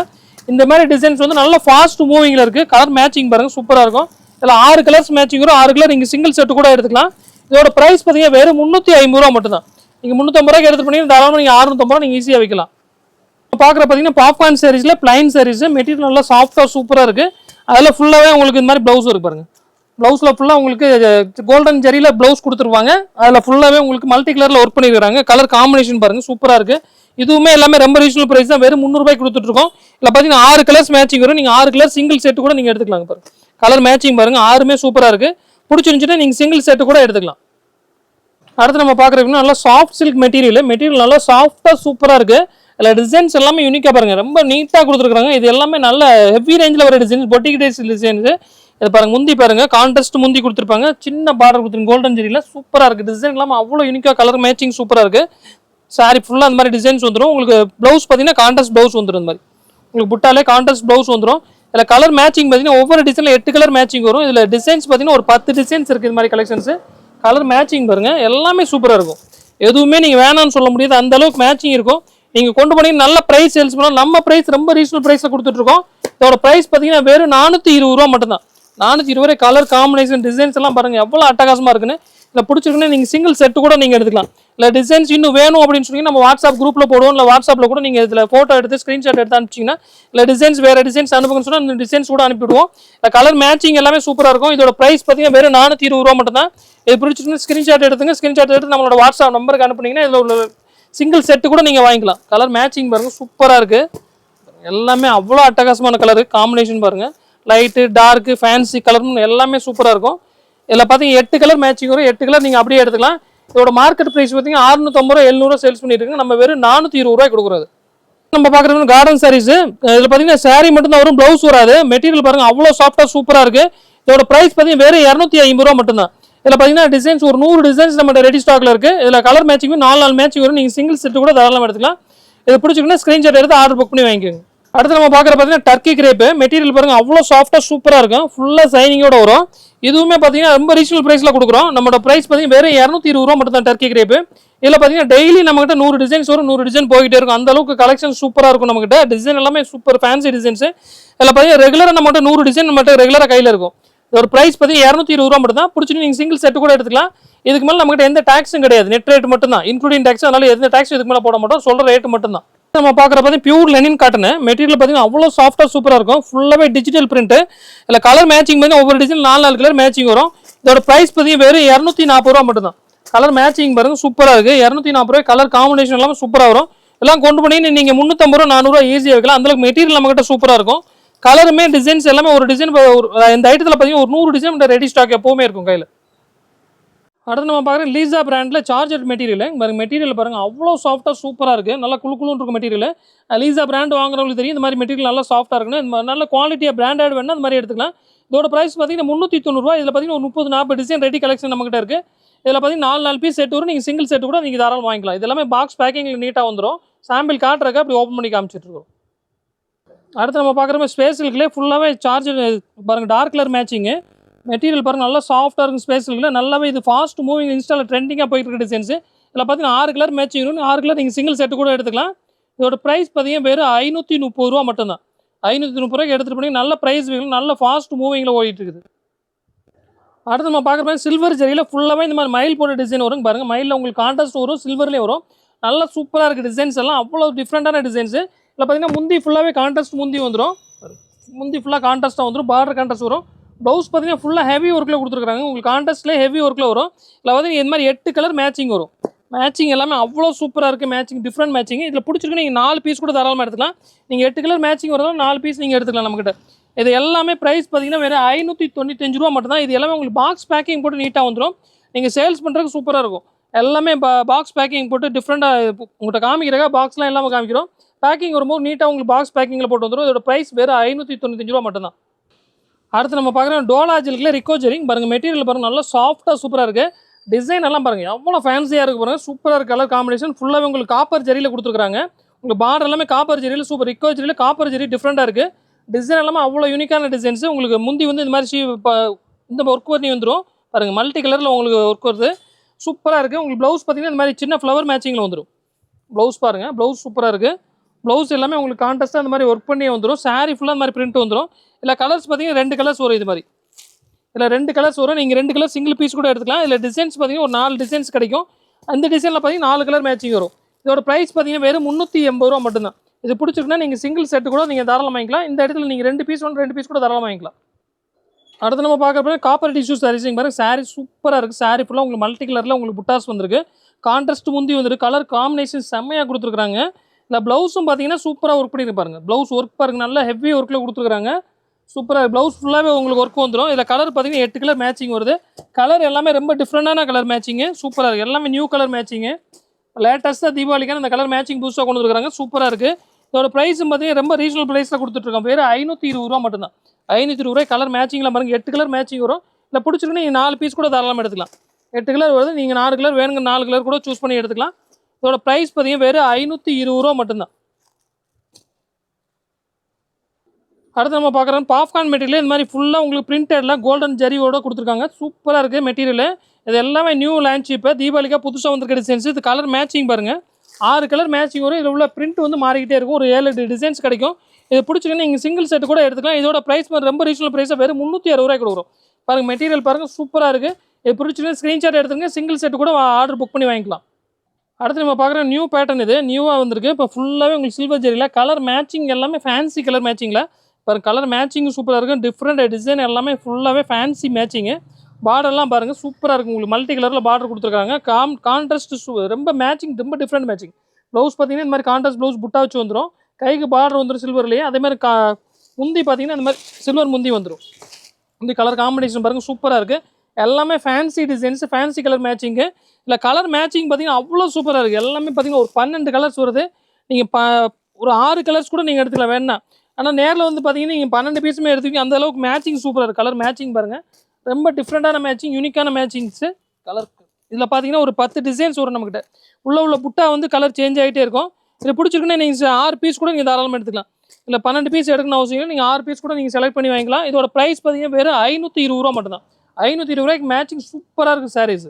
இந்த மாதிரி டிசைன்ஸ் வந்து நல்ல ஃபாஸ்ட் மூவிங்கில் இருக்குது கலர் மேட்சிங் பாருங்கள் சூப்பராக இருக்கும். இதில் ஆறு கலர்ஸ் மேட்சிங் வரும். ஆறு கலர் நீங்கள் சிங்கிள் செட்டு கூட எடுத்துக்கலாம். இதோட ப்ரைஸ் பார்த்தீங்கன்னா வெறும் முந்நூற்றி ஐம்பது ரூபா மட்டும்தான். நீங்கள் முந்நூற்றம்பது ரூபாய்க்கு எடுத்து பண்ணி தாராளமாக நீங்கள் அறுநூத்தம்பது ரூபா நீங்கள் ஈஸியாக வைக்கலாம். பார்க்குற பார்த்தீங்கன்னா பாப்கார்ன் சாரீஸில் பிளைன் சாரீஸ் மெட்டீரியல் நல்லா சாஃப்டாக சூப்பராக இருக்குது அதில் ஃபுல்லாகவே உங்களுக்கு இந்த மாதிரி ப்ளவுஸ் இருக்கு பாருங்க. ப்ளவுஸில் ஃபுல்லாக உங்களுக்கு கோல்டன் ஜரியில் ப்ளவுஸ் கொடுத்துருவாங்க. அதில் ஃபுல்லாகவே உங்களுக்கு மல்டி கலரில் ஒர்க் பண்ணியிருக்காங்க கலர் காம்பினேஷன் பாருங்க சூப்பராக இருக்குது இதுவுமே எல்லாமே ரொம்ப ரீசனல் ப்ரைஸ் தான். வெறும் முந்நூறுபாய்க்கு கொடுத்துட்ருக்கோம். இல்லை பார்த்தீங்கன்னா ஆறு கலர்ஸ் மேட்சிங் வரும். நீங்கள் ஆறு கலர் சிங்கிள் செட்டு கூட நீங்கள் எடுத்துக்கலாம் பாருங்க. கலர் மேட்சிங் பாருங்கள் ஆறுமே சூப்பராக இருக்குது பிடிச்சிருந்துச்சுன்னா நீங்கள் சிங்கிள் செட்டு கூட எடுத்துக்கலாம். அடுத்து நம்ம பார்க்குறது நல்லா சாஃப்ட் சில்க் மெட்டீரியல் மெட்டீரியல் நல்லா சாஃப்டாக சூப்பராக இருக்குது அதில் டிசைன்ஸ் எல்லாமே யூனிக்காக பாருங்கள் ரொம்ப நீட்டாக கொடுத்துருக்காங்க இது எல்லாமே நல்ல ஹெவி ரேஞ்சில் வர டிசைன்ஸ் பொட்டிக் டேஸ் இதை இது பாருங்க முந்தி பாருங்க கான்ட்ராஸ்ட் முந்தி கொடுத்துருப்பாங்க. சின்ன பார்டர் கொடுத்துருங்க கோல்டன் ஜெரியில் சூப்பராக இருக்குது டிசைன் இல்லாமல் அவ்வளோ யூனிக்காக கலர் மேட்சிங் சூப்பராக இருக்குது சாரி ஃபுல்லாக அந்த மாதிரி டிசைன்ஸ் வந்துடும் உங்களுக்கு ப்ளவுஸ் பார்த்தீங்கன்னா கான்ட்ராஸ்ட் ப்ளவுஸ் வந்துடும் இந்த மாதிரி. உங்களுக்கு புட்டாலே கான்ட்ராஸ்ட் ப்ளவுஸ் வந்துடும் இதில் கலர் மேட்சிங் பார்த்தீங்கன்னா ஒவ்வொரு டிசைனில் எட்டு கலர் மேட்சிங் வரும். இதில் டிசைன்ஸ் பார்த்தீங்கன்னா ஒரு பத்து டிசைன்ஸ் இருக்குது இது மாதிரி கலெக்ஷன்ஸு கலர் மேட்சிங் பாருங்கள் எல்லாமே சூப்பராக இருக்கும். எதுவுமே நீங்கள் வேணாம்னு சொல்ல முடியாது. அந்த அளவுக்கு மேட்சிங் இருக்கும். நீங்கள் கொண்டு போனீங்க நல்ல ப்ரைஸ் சேல்ஸ் பண்ணலாம். நம்ம ப்ரைஸ் ரொம்ப ரீசனல் ப்ரைஸில் கொடுத்துட்ருக்கோம். இதோட ப்ரைஸ் பார்த்தீங்கன்னா வெறும் நானூற்றி இருபது ரூபா மட்டும்தான் நானூற்றி இருபது ரூபாய் கலர் காம்பினேஷன் டிசைன்ஸ் எல்லாம் பாருங்கள் எவ்வளோ அட்டகாசமாக இருக்குன்னு. இல்லை பிடிச்சிருக்குன்னு நீங்கள் சிங்கிள் செட்டு கூட நீங்கள் எடுத்துக்கலாம். இல்லை டிசைன்ஸ் இன்னும் வேணும் அப்படின்னு சொன்னீங்கன்னா நம்ம வாட்ஸ்அப் குரூப்பில் போடுவோம். இல்லை வாட்ஸ்அப்பில் கூட நீங்கள் இதில் ஃபோட்டோ எடுத்து ஸ்க்ரீன்ஷாட் எடுத்து அனுப்பிச்சிங்கன்னா இல்லை டிசைன்ஸ் வேறு டிசைன்ஸ் அனுப்புங்கன்னு சொன்னால் இந்த டிசைன்ஸ் கூட அனுப்பிவிடுவோம் இல்லை கலர் மேட்சிங் எல்லாமே சூப்பராக இருக்கும். இதோட ப்ரைஸ் பார்த்தீங்கன்னா வெறும் நானூற்றி இருபது ரூபா மட்டும் தான். இது பிடிச்சிருக்குன்னு ஸ்க்ரீன்ஷாட் எடுத்துங்க. ஸ்க்ரீன்ஷாட் எடுத்து நம்மளோட வாட்ஸ்அப் நம்பருக்கு அனுப்புனீங்கன்னா இதில் உள்ள சிங்கிள் செட்டு கூட நீங்கள் வாங்கிக்கலாம். கலர் மேட்சிங் பாருங்கள் சூப்பராக இருக்குது எல்லாமே அவ்வளோ அட்டகாசமான கலரு காம்பினேஷன் பாருங்கள் லைட்டு டார்க்கு ஃபேன்சி கலர்னு எல்லாமே சூப்பராக இருக்கும். இதில் பார்த்தீங்கன்னா எட்டு கலர் மேட்சிங் வரும். எட்டு கலர் நீங்கள் அப்படியே எடுத்துக்கலாம். இதோட மார்க்கெட் ப்ரைஸ் பார்த்தீங்கன்னா அறுநூத்தம்பது ரூபா எழுநூறுவா சேல்ஸ் பண்ணிட்டு நம்ம வெறும் நானூற்றி இருபது ரூபாய் கொடுக்குறது. நம்ம பார்க்குறது கார்டன் சாரீஸ் இதில் பார்த்தீங்கன்னா saree மட்டும் தான் வரும் ப்ளவுஸ் வராது. மெட்டீரியல் பாருங்கள் அவ்வளோ சாஃப்டாக சூப்பராக இருக்குது இதோட ப்ரைஸ் பார்த்தீங்கன்னா வெறும் இரநூத்தி ஐம்பது ரூபா மட்டும்தான். இதில் பார்த்தீங்கன்னா டிசைன்ஸ் ஒரு நூறு டிசைன்ஸ் நம்ம ரெடி ஸ்டாக்ல இருக்கு. இதில் கலர் மேட்சிங் நாலு நாலு மேட்சிங் வரும். நீங்கள் சிங்கிள் செட்டு கூட தாராளமாக எடுத்துக்கலாம். இது பிடிச்சிங்கன்னா ஸ்க்ரீன்ஷாட் எடுத்து ஆர்டர் புக் பண்ணி வாங்கிக்கோங்க. அடுத்து நம்ம பார்க்குற பார்த்தீங்கன்னா டர்க்கி கிரேப்பு மெட்டீரியல் பாருங்க அவ்வளோ சாஃப்டாக சூப்பராக இருக்கும். ஃபுல்லாக சைனிங்கோட வரும். இதுவுமே பார்த்தீங்கன்னா ரொம்ப ரீசனல் ப்ரைஸில் கொடுக்குறோம். நம்மளோட ப்ரைஸ் பார்த்தீங்கன்னா வெறும் இரநூத்தி இருபது ரூபா மட்டும் தான் டர்க்கி கிரேப்பு இதில் பார்த்தீங்கன்னா டெய்லி நம்மகிட்ட நூறு டிசைன்ஸ் வரும். நூறு டிசைன் போய்கிட்டே இருக்கும். அந்த அளவுக்கு கலெக்ஷன் சூப்பராக இருக்கும் நம்மகிட்ட. டிசைன் எல்லாமே சூப்பர் ஃபேன்சி டிசைன்ஸ் இதில் பார்த்தீங்கன்னா ரெகுலராக நம்மகிட்ட நூறு டிசைன் நம்மகிட்ட ரெகுலராக கையில் இருக்கும். இதோட ப்ரைஸ் பார்த்தீங்கன்னா இரநூத்தி இருபது ரூபா மட்டும் தான் பிடிச்சிட்டு நீங்கள் சிங்கிள் செட்டு கூட எடுத்துக்கலாம். இதுக்கு மேலே நம்மகிட்ட எந்த டேக்ஸும் கிடையாது. நெட் ரேட் மட்டும் தான் இன்க்ளூடிங் டேக்ஸ் அதனால எந்த டேக்ஸ் இதுக்கு மேலே போட மாட்டோம். சொல்கிற ரேட் மட்டும் தான் நம்ம பார்க்குற பார்த்தீங்கன்னா பியூர் லெனின் காட்டன் மெட்டீரியல் பார்த்தீங்கன்னா அவ்வளோ சாஃப்டாக சூப்பராக இருக்கும். ஃபுல்லாகவே டிஜிட்டல் பிரிண்ட்டு இல்லை கலர் மேட்சிங் பார்த்தீங்கன்னா ஒவ்வொரு டிசைன் நாலு நாலு கலர் மேட்சிங் வரும். இதோட ப்ரைஸ் பார்த்தீங்கன்னா வெறும் இரநூத்தி நாற்பது ரூபா மட்டும் தான் கலர் மேட்சிங் பாருங்க சூப்பராக இருக்குது இரநூத்தி நாற்பது ரூபாய் கலர் காம்பினேஷன் எல்லாமே சூப்பராக வரும். எல்லாம் கொண்டு போனீங்கன்னா நீங்கள் முந்நூற்றம்பது ரூபா நானூறுரூவா ஈஸியாக வைக்கலாம் அந்தளவுக்கு மெட்டீரியல் நம்மகிட்ட சூப்பராக இருக்கும். கலருமே டிசைன்ஸ் எல்லாமே ஒரு டிசைன் இந்த ஐட்டத்தில் பார்த்தீங்கன்னா ஒரு நூறு டிசைன் ரெடி ஸ்டாக் எப்போவுமே இருக்கும் கையில். அடுத்து நம்ம பார்க்குறோம் லீசா பிராண்டில் சார்ஜர் மெட்டீரியல் பாருங்க மெட்டீரியல் பாருங்கள் அவ்வளோ சாஃப்ட்டாக சூப்பராக இருக்குது நல்லா குளு இருக்கும் மெட்டீரியல் லீசா பிராண்ட் வாங்குறவங்களுக்கு தெரியும் இந்த மாதிரி மெட்டீரியல் நல்லா சாஃப்ட்டாக இருக்குன்னு இந்த மாதிரி நல்ல குவாலிட்டியாக பிராண்டட் வேணால் அந்த மாதிரி எடுத்துக்கலாம். இதோட ப்ரைஸ் பார்த்தீங்கன்னா முந்நூற்றி தொண்ணூறுரூவா இதில் பார்த்தீங்கன்னா ஒரு முப்பது நாற்பது டிசைன் ரெடி கலெக்ஷன் நம்மகிட்ட இருக்குது இதில் பார்த்தீங்கன்னா நாலு நாலு பீஸ் செட் வரும். நீங்கள் சிங்கிள் செட் கூட நீங்கள் தாராளம் வாங்கிக்கலாம். இது எல்லாமே பாக்ஸ் பேக்கிங்கில் நீட்டாக வந்துடும் சாம்பிள் காட்டுறக்க அப்படி ஓப்பன் பண்ணி காமிச்சிட்ருக்கோம் அடுத்து நம்ம பார்க்குற மாதிரி ஸ்பேஸ் சில்க்லேயே ஃபுல்லாகவே சார்ஜர் பாருங்கள் டார்க் கலர் மேட்சிங்கு மெட்டீரியல் பாருங்கள் நல்லா சாஃப்டாக இருக்கும் ஸ்பேஸ் சில்கில் நல்லாவே இது ஃபாஸ்ட் மூவிங் இன்ஸ்டாவில் ட்ரெண்டிங்காக போயிட்டு இருக்க டிசைன்ஸ் இதில் பார்த்தீங்கன்னா ஆறு கலர் மேட்சிங் வரும் ஆறு கலர் நீங்கள் சிங்கிள் செட்டு கூட எடுத்துக்கலாம். இதோட ப்ரைஸ் பார்த்தீங்கன்னா வெறும் ஐநூற்றி முப்பது ரூபா மட்டும்தான். ஐநூற்றி முப்பது ரூபாய்க்கு எடுத்துகிட்டு போனீங்க நல்ல ப்ரைஸ் வேணும். நல்ல ஃபாஸ்ட் மூவிங்கில் ஓடிட்டு இருக்குது. அடுத்து நம்ம பார்க்குற மாதிரி சில்வர் ஜரியில் ஃபுல்லாகவே இந்த மாதிரி மயில் போட்ட டிசைன் வரும் பாருங்கள் மயிலில் உங்களுக்கு கான்ட்ராஸ்ட் வரும் சில்வர்லேயே வரும். நல்லா சூப்பராக இருக்குது டிசைன்ஸ் எல்லாம். அவ்வளோ டிஃப்ரெண்ட்டான டிசைன்ஸு இதில் பார்த்தீங்கன்னா முந்தி ஃபுல்லாகவே கான்ட்ராஸ்ட் முந்தி வந்துடும் முந்தி ஃபுல்லாக கான்ட்ராஸ்ட்டாக வந்துடும் பார்டர் கான்ட்ராஸ்ட் வரும். ப்ளவுஸ் பார்த்தீங்கன்னா ஃபுல்லாக ஹெவி ஒர்க்கில் கொடுத்துருக்காங்க உங்களுக்கு கான்ட்ராஸ்ட்லேயே ஹெவி ஒர்க்கில் வரும். இல்லை பார்த்தீங்கன்னா இந்த மாதிரி எட்டு கலர் மேட்சிங் வரும். மேட்சிங் எல்லாமே அவ்வளோ சூப்பராக இருக்குது மேட்சிங் டிஃப்ரெண்ட் மேட்சிங் இதில் பிடிச்சிருக்கு நீங்கள் நாலு பீஸ் கூட தாராளமாக எடுத்துக்கலாம். நீங்கள் எட்டு கலர் மேட்சிங் வரதாலும் நாலு பீஸ் நீங்கள் எடுத்துக்கலாம் நம்மக்கிட்ட இது எல்லாமே ப்ரைஸ் பார்த்தீங்கன்னா வேறு ஐநூற்றி தொண்ணூத்தஞ்சு ரூபா மட்டும் தான் இது எல்லாமே உங்களுக்கு பாக்ஸ் பேக்கிங் போட்டு நீட்டாக வந்துடும் நீங்கள் சேல்ஸ் பண்ணுறதுக்கு சூப்பராக இருக்கும். எல்லாமே பாக்ஸ் பேக்கிங் போட்டு டிஃப்ரெண்ட்டாக உங்கள்கிட்ட காமிக்கிறக்கா பாக்ஸ்லாம் எல்லாமே காமிக்கிறோம். பேக்கிங் வரும்போது நீட்டாக உங்களுக்கு பாக்ஸ் பேக்கிங்கில் போட்டு வந்துடும் இதோட ப்ரைஸ் வெறும் ஐநூற்றி தொண்ணூத்தஞ்சு ரூபா மட்டும் தான் அடுத்து நம்ம பார்க்குறோம் டோலா ரிகோஜரிங் ரிக்கோ ஜெரிங் பாருங்கள் மெட்டீரியல் பாருங்கள் நல்லா சாஃப்ட்டாக சூப்பராக இருக்குது டிசைன் எல்லாம் பாருங்கள் எவ்வளோ ஃபேன்சியாக இருக்குது பாருங்கள் சூப்பராக இருக்குது கலர் காம்பினேஷன் ஃபுல்லாகவே உங்களுக்கு காப்பர் ஜெரியில் கொடுத்துருக்காங்க உங்களுக்கு பார்டர் எல்லாமே காப்பர் ஜெரியில் சூப்பர் ரிக்கோ ஜெரியில் காப்பர் ஜெரி டிஃப்ரெண்ட்டாக இருக்குது டிசைன் எல்லாமே அவ்வளோ யூனிக்கான டிசைன்ஸ் உங்களுக்கு முந்தி வந்து இந்த மாதிரி இந்த ஒர்க் பண்ணி வந்துடும் பாருங்கள் மல்டி கலரில் உங்களுக்கு ஒர்க் வருது. சூப்பராக இருக்குது உங்களுக்கு ப்ளவுஸ் பார்த்தீங்கன்னா இந்த மாதிரி சின்ன ஃப்ளவர் மேட்சிங்கில் வந்துடும் ப்ளவுஸ் பாருங்கள் ப்ளவுஸ் சூப்பராக இருக்குது ப்ளவுஸ் எல்லாமே உங்களுக்கு கான்டெஸ்ட்டாக அந்த மாதிரி ஒர்க் பண்ணி வந்துடும் சாரீ ஃபுல்லாக அந்த மாதிரி பிரிண்ட் வந்துடும் இல்லை கலர்ஸ் பார்த்தீங்கன்னா ரெண்டு கலர்ஸ் வரும் இது மாதிரி. இதில் ரெண்டு கலர்ஸ் வரும். நீங்கள் ரெண்டு கலர் சிங்கிள் பீஸ் கூட எடுத்துக்கலாம். இதில் டிசைன்ஸ் பார்த்தீங்கன்னா ஒரு நாலு டிசைன்ஸ் கிடைக்கும். அந்த டிசைனில் பார்த்தீங்கன்னா நாலு கலர் மேட்சிங் வரும். இதோட ப்ரைஸ் பார்த்தீங்கன்னா வெறும் முந்நூற்றி எண்பது ரூபா மட்டும்தான். இது பிடிச்சிருக்குன்னா நீங்கள் சிங்கிள் செட்டு கூட நீங்கள் தாராளமாக வாங்கிக்கலாம். இந்த இடத்துல நீங்கள் ரெண்டு பீஸ் ஒன்று ரெண்டு பீஸ் கூட தாராளமாக வாங்கிக்கலாம். அடுத்து நம்ம பார்க்குறப்ப காப்பர் டிஷ்யூ சாரீஸிங் பாருங்கள் saree சூப்பராக இருக்குது சாரீ ஃபுல்லாக உங்களுக்கு மல்டி கலரில் உங்களுக்கு புட்டாஸ் வந்திருக்கு. கான்ட்ராஸ்ட் முந்தி வந்துருக்கு கலர் காம்பினேஷன் செம்மையாக கொடுத்துருக்குறாங்க. இல்லை ப்ளவுஸும் பார்த்தீங்கன்னா சூப்பராக ஒர்க் பண்ணியிருப்பாருங்க ப்ளவுஸ் ஒர்க் பாருங்க நல்ல ஹெவி ஒர்க்கில் கொடுத்துருக்காங்க. சூப்பராக ப்ளவுஸ் ஃபுல்லாகவே உங்களுக்கு ஒர்க் வந்துடும் இதில் கலர் பார்த்தீங்கன்னா எட்டு கலர் மேட்சிங் வருது. கலர் எல்லாமே ரொம்ப டிஃப்ரெண்டான கலர் மேட்சிங்கு சூப்பராக இருக்குது எல்லாமே நியூ கலர் மேட்சிங்கு லேட்டஸ்ட்டாக தீபாவளிக்கான இந்த கலர் மேட்சிங் புதுசாக கொண்டு வந்துருக்காங்க. சூப்பராக இருக்குது இதோட ப்ரைஸும் பார்த்தீங்கன்னா ரொம்ப ரீசனல் ப்ரைஸில் கொடுத்துட்ருக்கோம் வேறு ஐநூற்றி இருபது ரூபா மட்டும்தான். ஐநூற்றி இருபது ரூபாய் கலர் மேட்சிங்கில் பாருங்கள் எட்டு கலர் மேட்சிங் வரும். இல்லை பிடிச்சிருக்குன்னா நீங்கள் நாலு பீஸ் கூட தாராளமாக எடுத்துக்கலாம். எட்டு கலர் வருது. நீங்கள் நாலு கலர் வேணுங்க நாலு கலர் கூட சூஸ் பண்ணி எடுத்துக்கலாம். இதோட ப்ரைஸ் பார்த்தீங்கன்னா வெறும் ஐநூற்றி இருபது ரூபா மட்டும்தான். அடுத்து நம்ம பார்க்குறோம் பாப்கார்ன் மெட்டீரியல் இந்த மாதிரி ஃபுல்லாக உங்களுக்கு பிரிண்டடில் கோல்டன் ஜரியோட கொடுத்துருக்காங்க. சூப்பராக இருக்குது மெட்டீரியல் இது எல்லாமே நியூ லான்ச் இப்போ தீபாவளிக்காக புதுசாக வந்திருக்க டிசைன்ஸ் இது கலர் மேட்சிங் பாருங்கள் ஆறு கலர் மேட்சிங் வரும். இதில் உள்ள பிரிண்ட் வந்து மாறிக்கிட்டே இருக்கும். ஒரு ஏழு எட்டு டிசைன்ஸ் கிடைக்கும். இது பிடிச்சிக்கணும் நீங்கள் சிங்கிள் செட் கூட எடுத்துக்கலாம். இதோட ப்ரைஸ் ரொம்ப ரீசனல் ப்ரைஸாக வெறும் முந்நூற்றி அறுபது ரூபாய்க்கு வரும் பாருங்கள் மெட்டீரியல் பாருங்கள் சூப்பராக இருக்குது இது பிடிச்சிங்கன்னா ஸ்க்ரீன்ஷாட் எடுத்துங்க சிங்கிள் செட்டு கூட ஆர்டர் புக் பண்ணி வாங்கிக்கலாம். அடுத்து நம்ம பார்க்குற நியூ பேட்டர்ன் இது. நியூவாக வந்திருக்கு. இப்போ ஃபுல்லாகவே உங்களுக்கு சில்வர் ஜெரியில் கலர் மேட்சிங் எல்லாமே ஃபேன்சி கலர் மேட்சிங்கில் இப்போ கலர் மேட்சிங்கும் சூப்பராக இருக்கும். டிஃப்ரெண்ட் டிசைன் எல்லாமே ஃபுல்லாகவே ஃபேன்சி மேட்சிங்கு பார்டர்லாம் பாருங்கள் சூப்பராக இருக்கும். உங்களுக்கு மல்டி கலரில் பார்டர் கொடுத்துருக்காங்க. காம் கான்ட்ராஸ்ட் ரொம்ப மேட்சிங் ரொம்ப டிஃப்ரெண்ட் மேட்சிங் ப்ளவுஸ் பார்த்தீங்கன்னா இந்த மாதிரி கான்ட்ராஸ்ட் ப்ளவுஸ் புட்டா வச்சு வந்துடும் கைக்கு பார்டர் வந்துடும் சில்வர்லேயே அதே மாதிரி கா முந்தி பார்த்தீங்கன்னா இந்த மாதிரி சில்வர் முந்தி வந்துடும் முந்தி கலர் காம்பினேஷன் பாருங்கள் சூப்பராக இருக்குது எல்லாமே fancy designs fancy colour matching இல்லை கலர் மேட்சிங் பார்த்தீங்கன்னா அவ்வளோ சூப்பராக இருக்குது எல்லாமே பார்த்தீங்கன்னா ஒரு பன்னெண்டு கலர்ஸ் வருது. நீங்கள் ப ஒரு ஆறு கலர்ஸ் கூட நீங்கள் எடுத்துக்கலாம். வேணா. ஆனால் நேரில் வந்து பார்த்தீங்கன்னா நீங்கள் பன்னெண்டு பீஸுமே எடுத்துக்கிங்க அந்த அளவுக்கு மேட்சிங் சூப்பராக இருக்குது கலர் மேட்சிங் பாருங்கள் ரொம்ப டிஃப்ரெண்ட்டான மேட்சிங் யூனிக்கான மேட்சிங்ஸு கலர் இதில் பார்த்தீங்கன்னா ஒரு பத்து டிசைன்ஸ் வரும் நம்மக்கிட்ட உள்ள உள்ள புட்டா வந்து கலர் சேஞ்ச் ஆகிட்டே இருக்கும். இது பிடிச்சிருக்குன்னா நீங்கள் ஆறு பீஸ் கூட நீங்கள் தாராளமாக எடுத்துக்கலாம். இல்லை பன்னெண்டு பீஸ் எடுக்கணும் அவசியம் இல்லை. நீங்கள் ஆறு பீஸ் கூட நீங்கள் செலக்ட் பண்ணி வாங்கிக்கலாம். இதோட ப்ரைஸ் பார்த்தீங்கன்னா வெறும் ஐநூற்றி இருபது ரூபா மட்டும்தான். ஐநூற்றி இருபது ரூபாய்க்கு மேட்சிங் சூப்பராக இருக்குது சாரீஸ்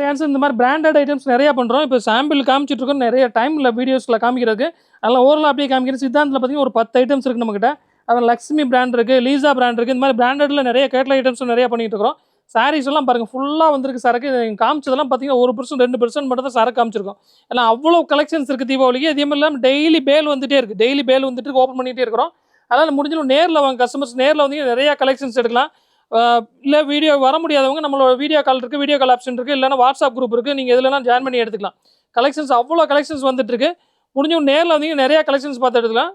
ரேன்ஸ் இந்த மாதிரி பிராண்டட் ஐட்டம்ஸ் நிறையா பண்ணுறோம் இப்போ சாம்பிள் காமிச்சிட்டு இருக்கோம் நிறைய டைமில் வீடியோஸில் காமிக்கிறதுக்கு. அதெல்லாம் ஓரளவு அப்படியே காமிக்கிறேன் சித்தாந்தில் பார்த்தீங்கன்னா ஒரு பத்து ஐட்டம்ஸ் இருக்குது நம்மக்கிட்ட அதில் லக்ஷ்மி பிராண்ட் இருக்குது லீசா பிராண்ட் இருக்குது இந்த மாதிரி பிராண்டடில் நிறைய கேட்ல ஐட்டம்ஸும் நிறைய பண்ணிகிட்டு இருக்கிறோம். சாரீஸ் எல்லாம் பாருங்கள் ஃபுல்லாக வந்திருக்கு சரக்கு. காமிச்சதெல்லாம் பார்த்தீங்கன்னா ஒரு பர்சன்ட் ரெண்டு பர்சன்ட் மட்டும் தான் சரக்கு காமிச்சிருக்கோம். ஏன்னா அவ்வளோ கலெக்ஷன்ஸ் இருக்குது தீபாவளிக்கு. அதே மாதிரி இல்லாமல் டெய்லி பேல் வந்துட்டே இருக்குது டெய்லி பேல் வந்துட்டு ஓப்பன் பண்ணிகிட்டே இருக்கிறோம். அதனால் முடிஞ்சாலும் நேரில் வாங்க கஸ்டமர்ஸ் நேரில் வந்து நிறையா கலெக்ஷன்ஸ் எடுக்கலாம். இல்லை வீடியோ வர முடியாதவங்க நம்மளோட வீடியோ கால் இருக்குது வீடியோ கால் ஆப்ஷன் இருக்குது இல்லைனா வாட்ஸ்அப் குரூப் இருக்குது நீங்கள் இதுலலாம் ஜாயின் பண்ணி எடுத்துக்கலாம். கலெக்ஷன்ஸ் அவ்வளோ கலெக்ஷன்ஸ் வந்துட்டுருக்கு முடிஞ்சவங்க நேரில் வந்தீங்க நிறையா கலெக்ஷன்ஸ் பார்த்து எடுத்துக்கலாம்.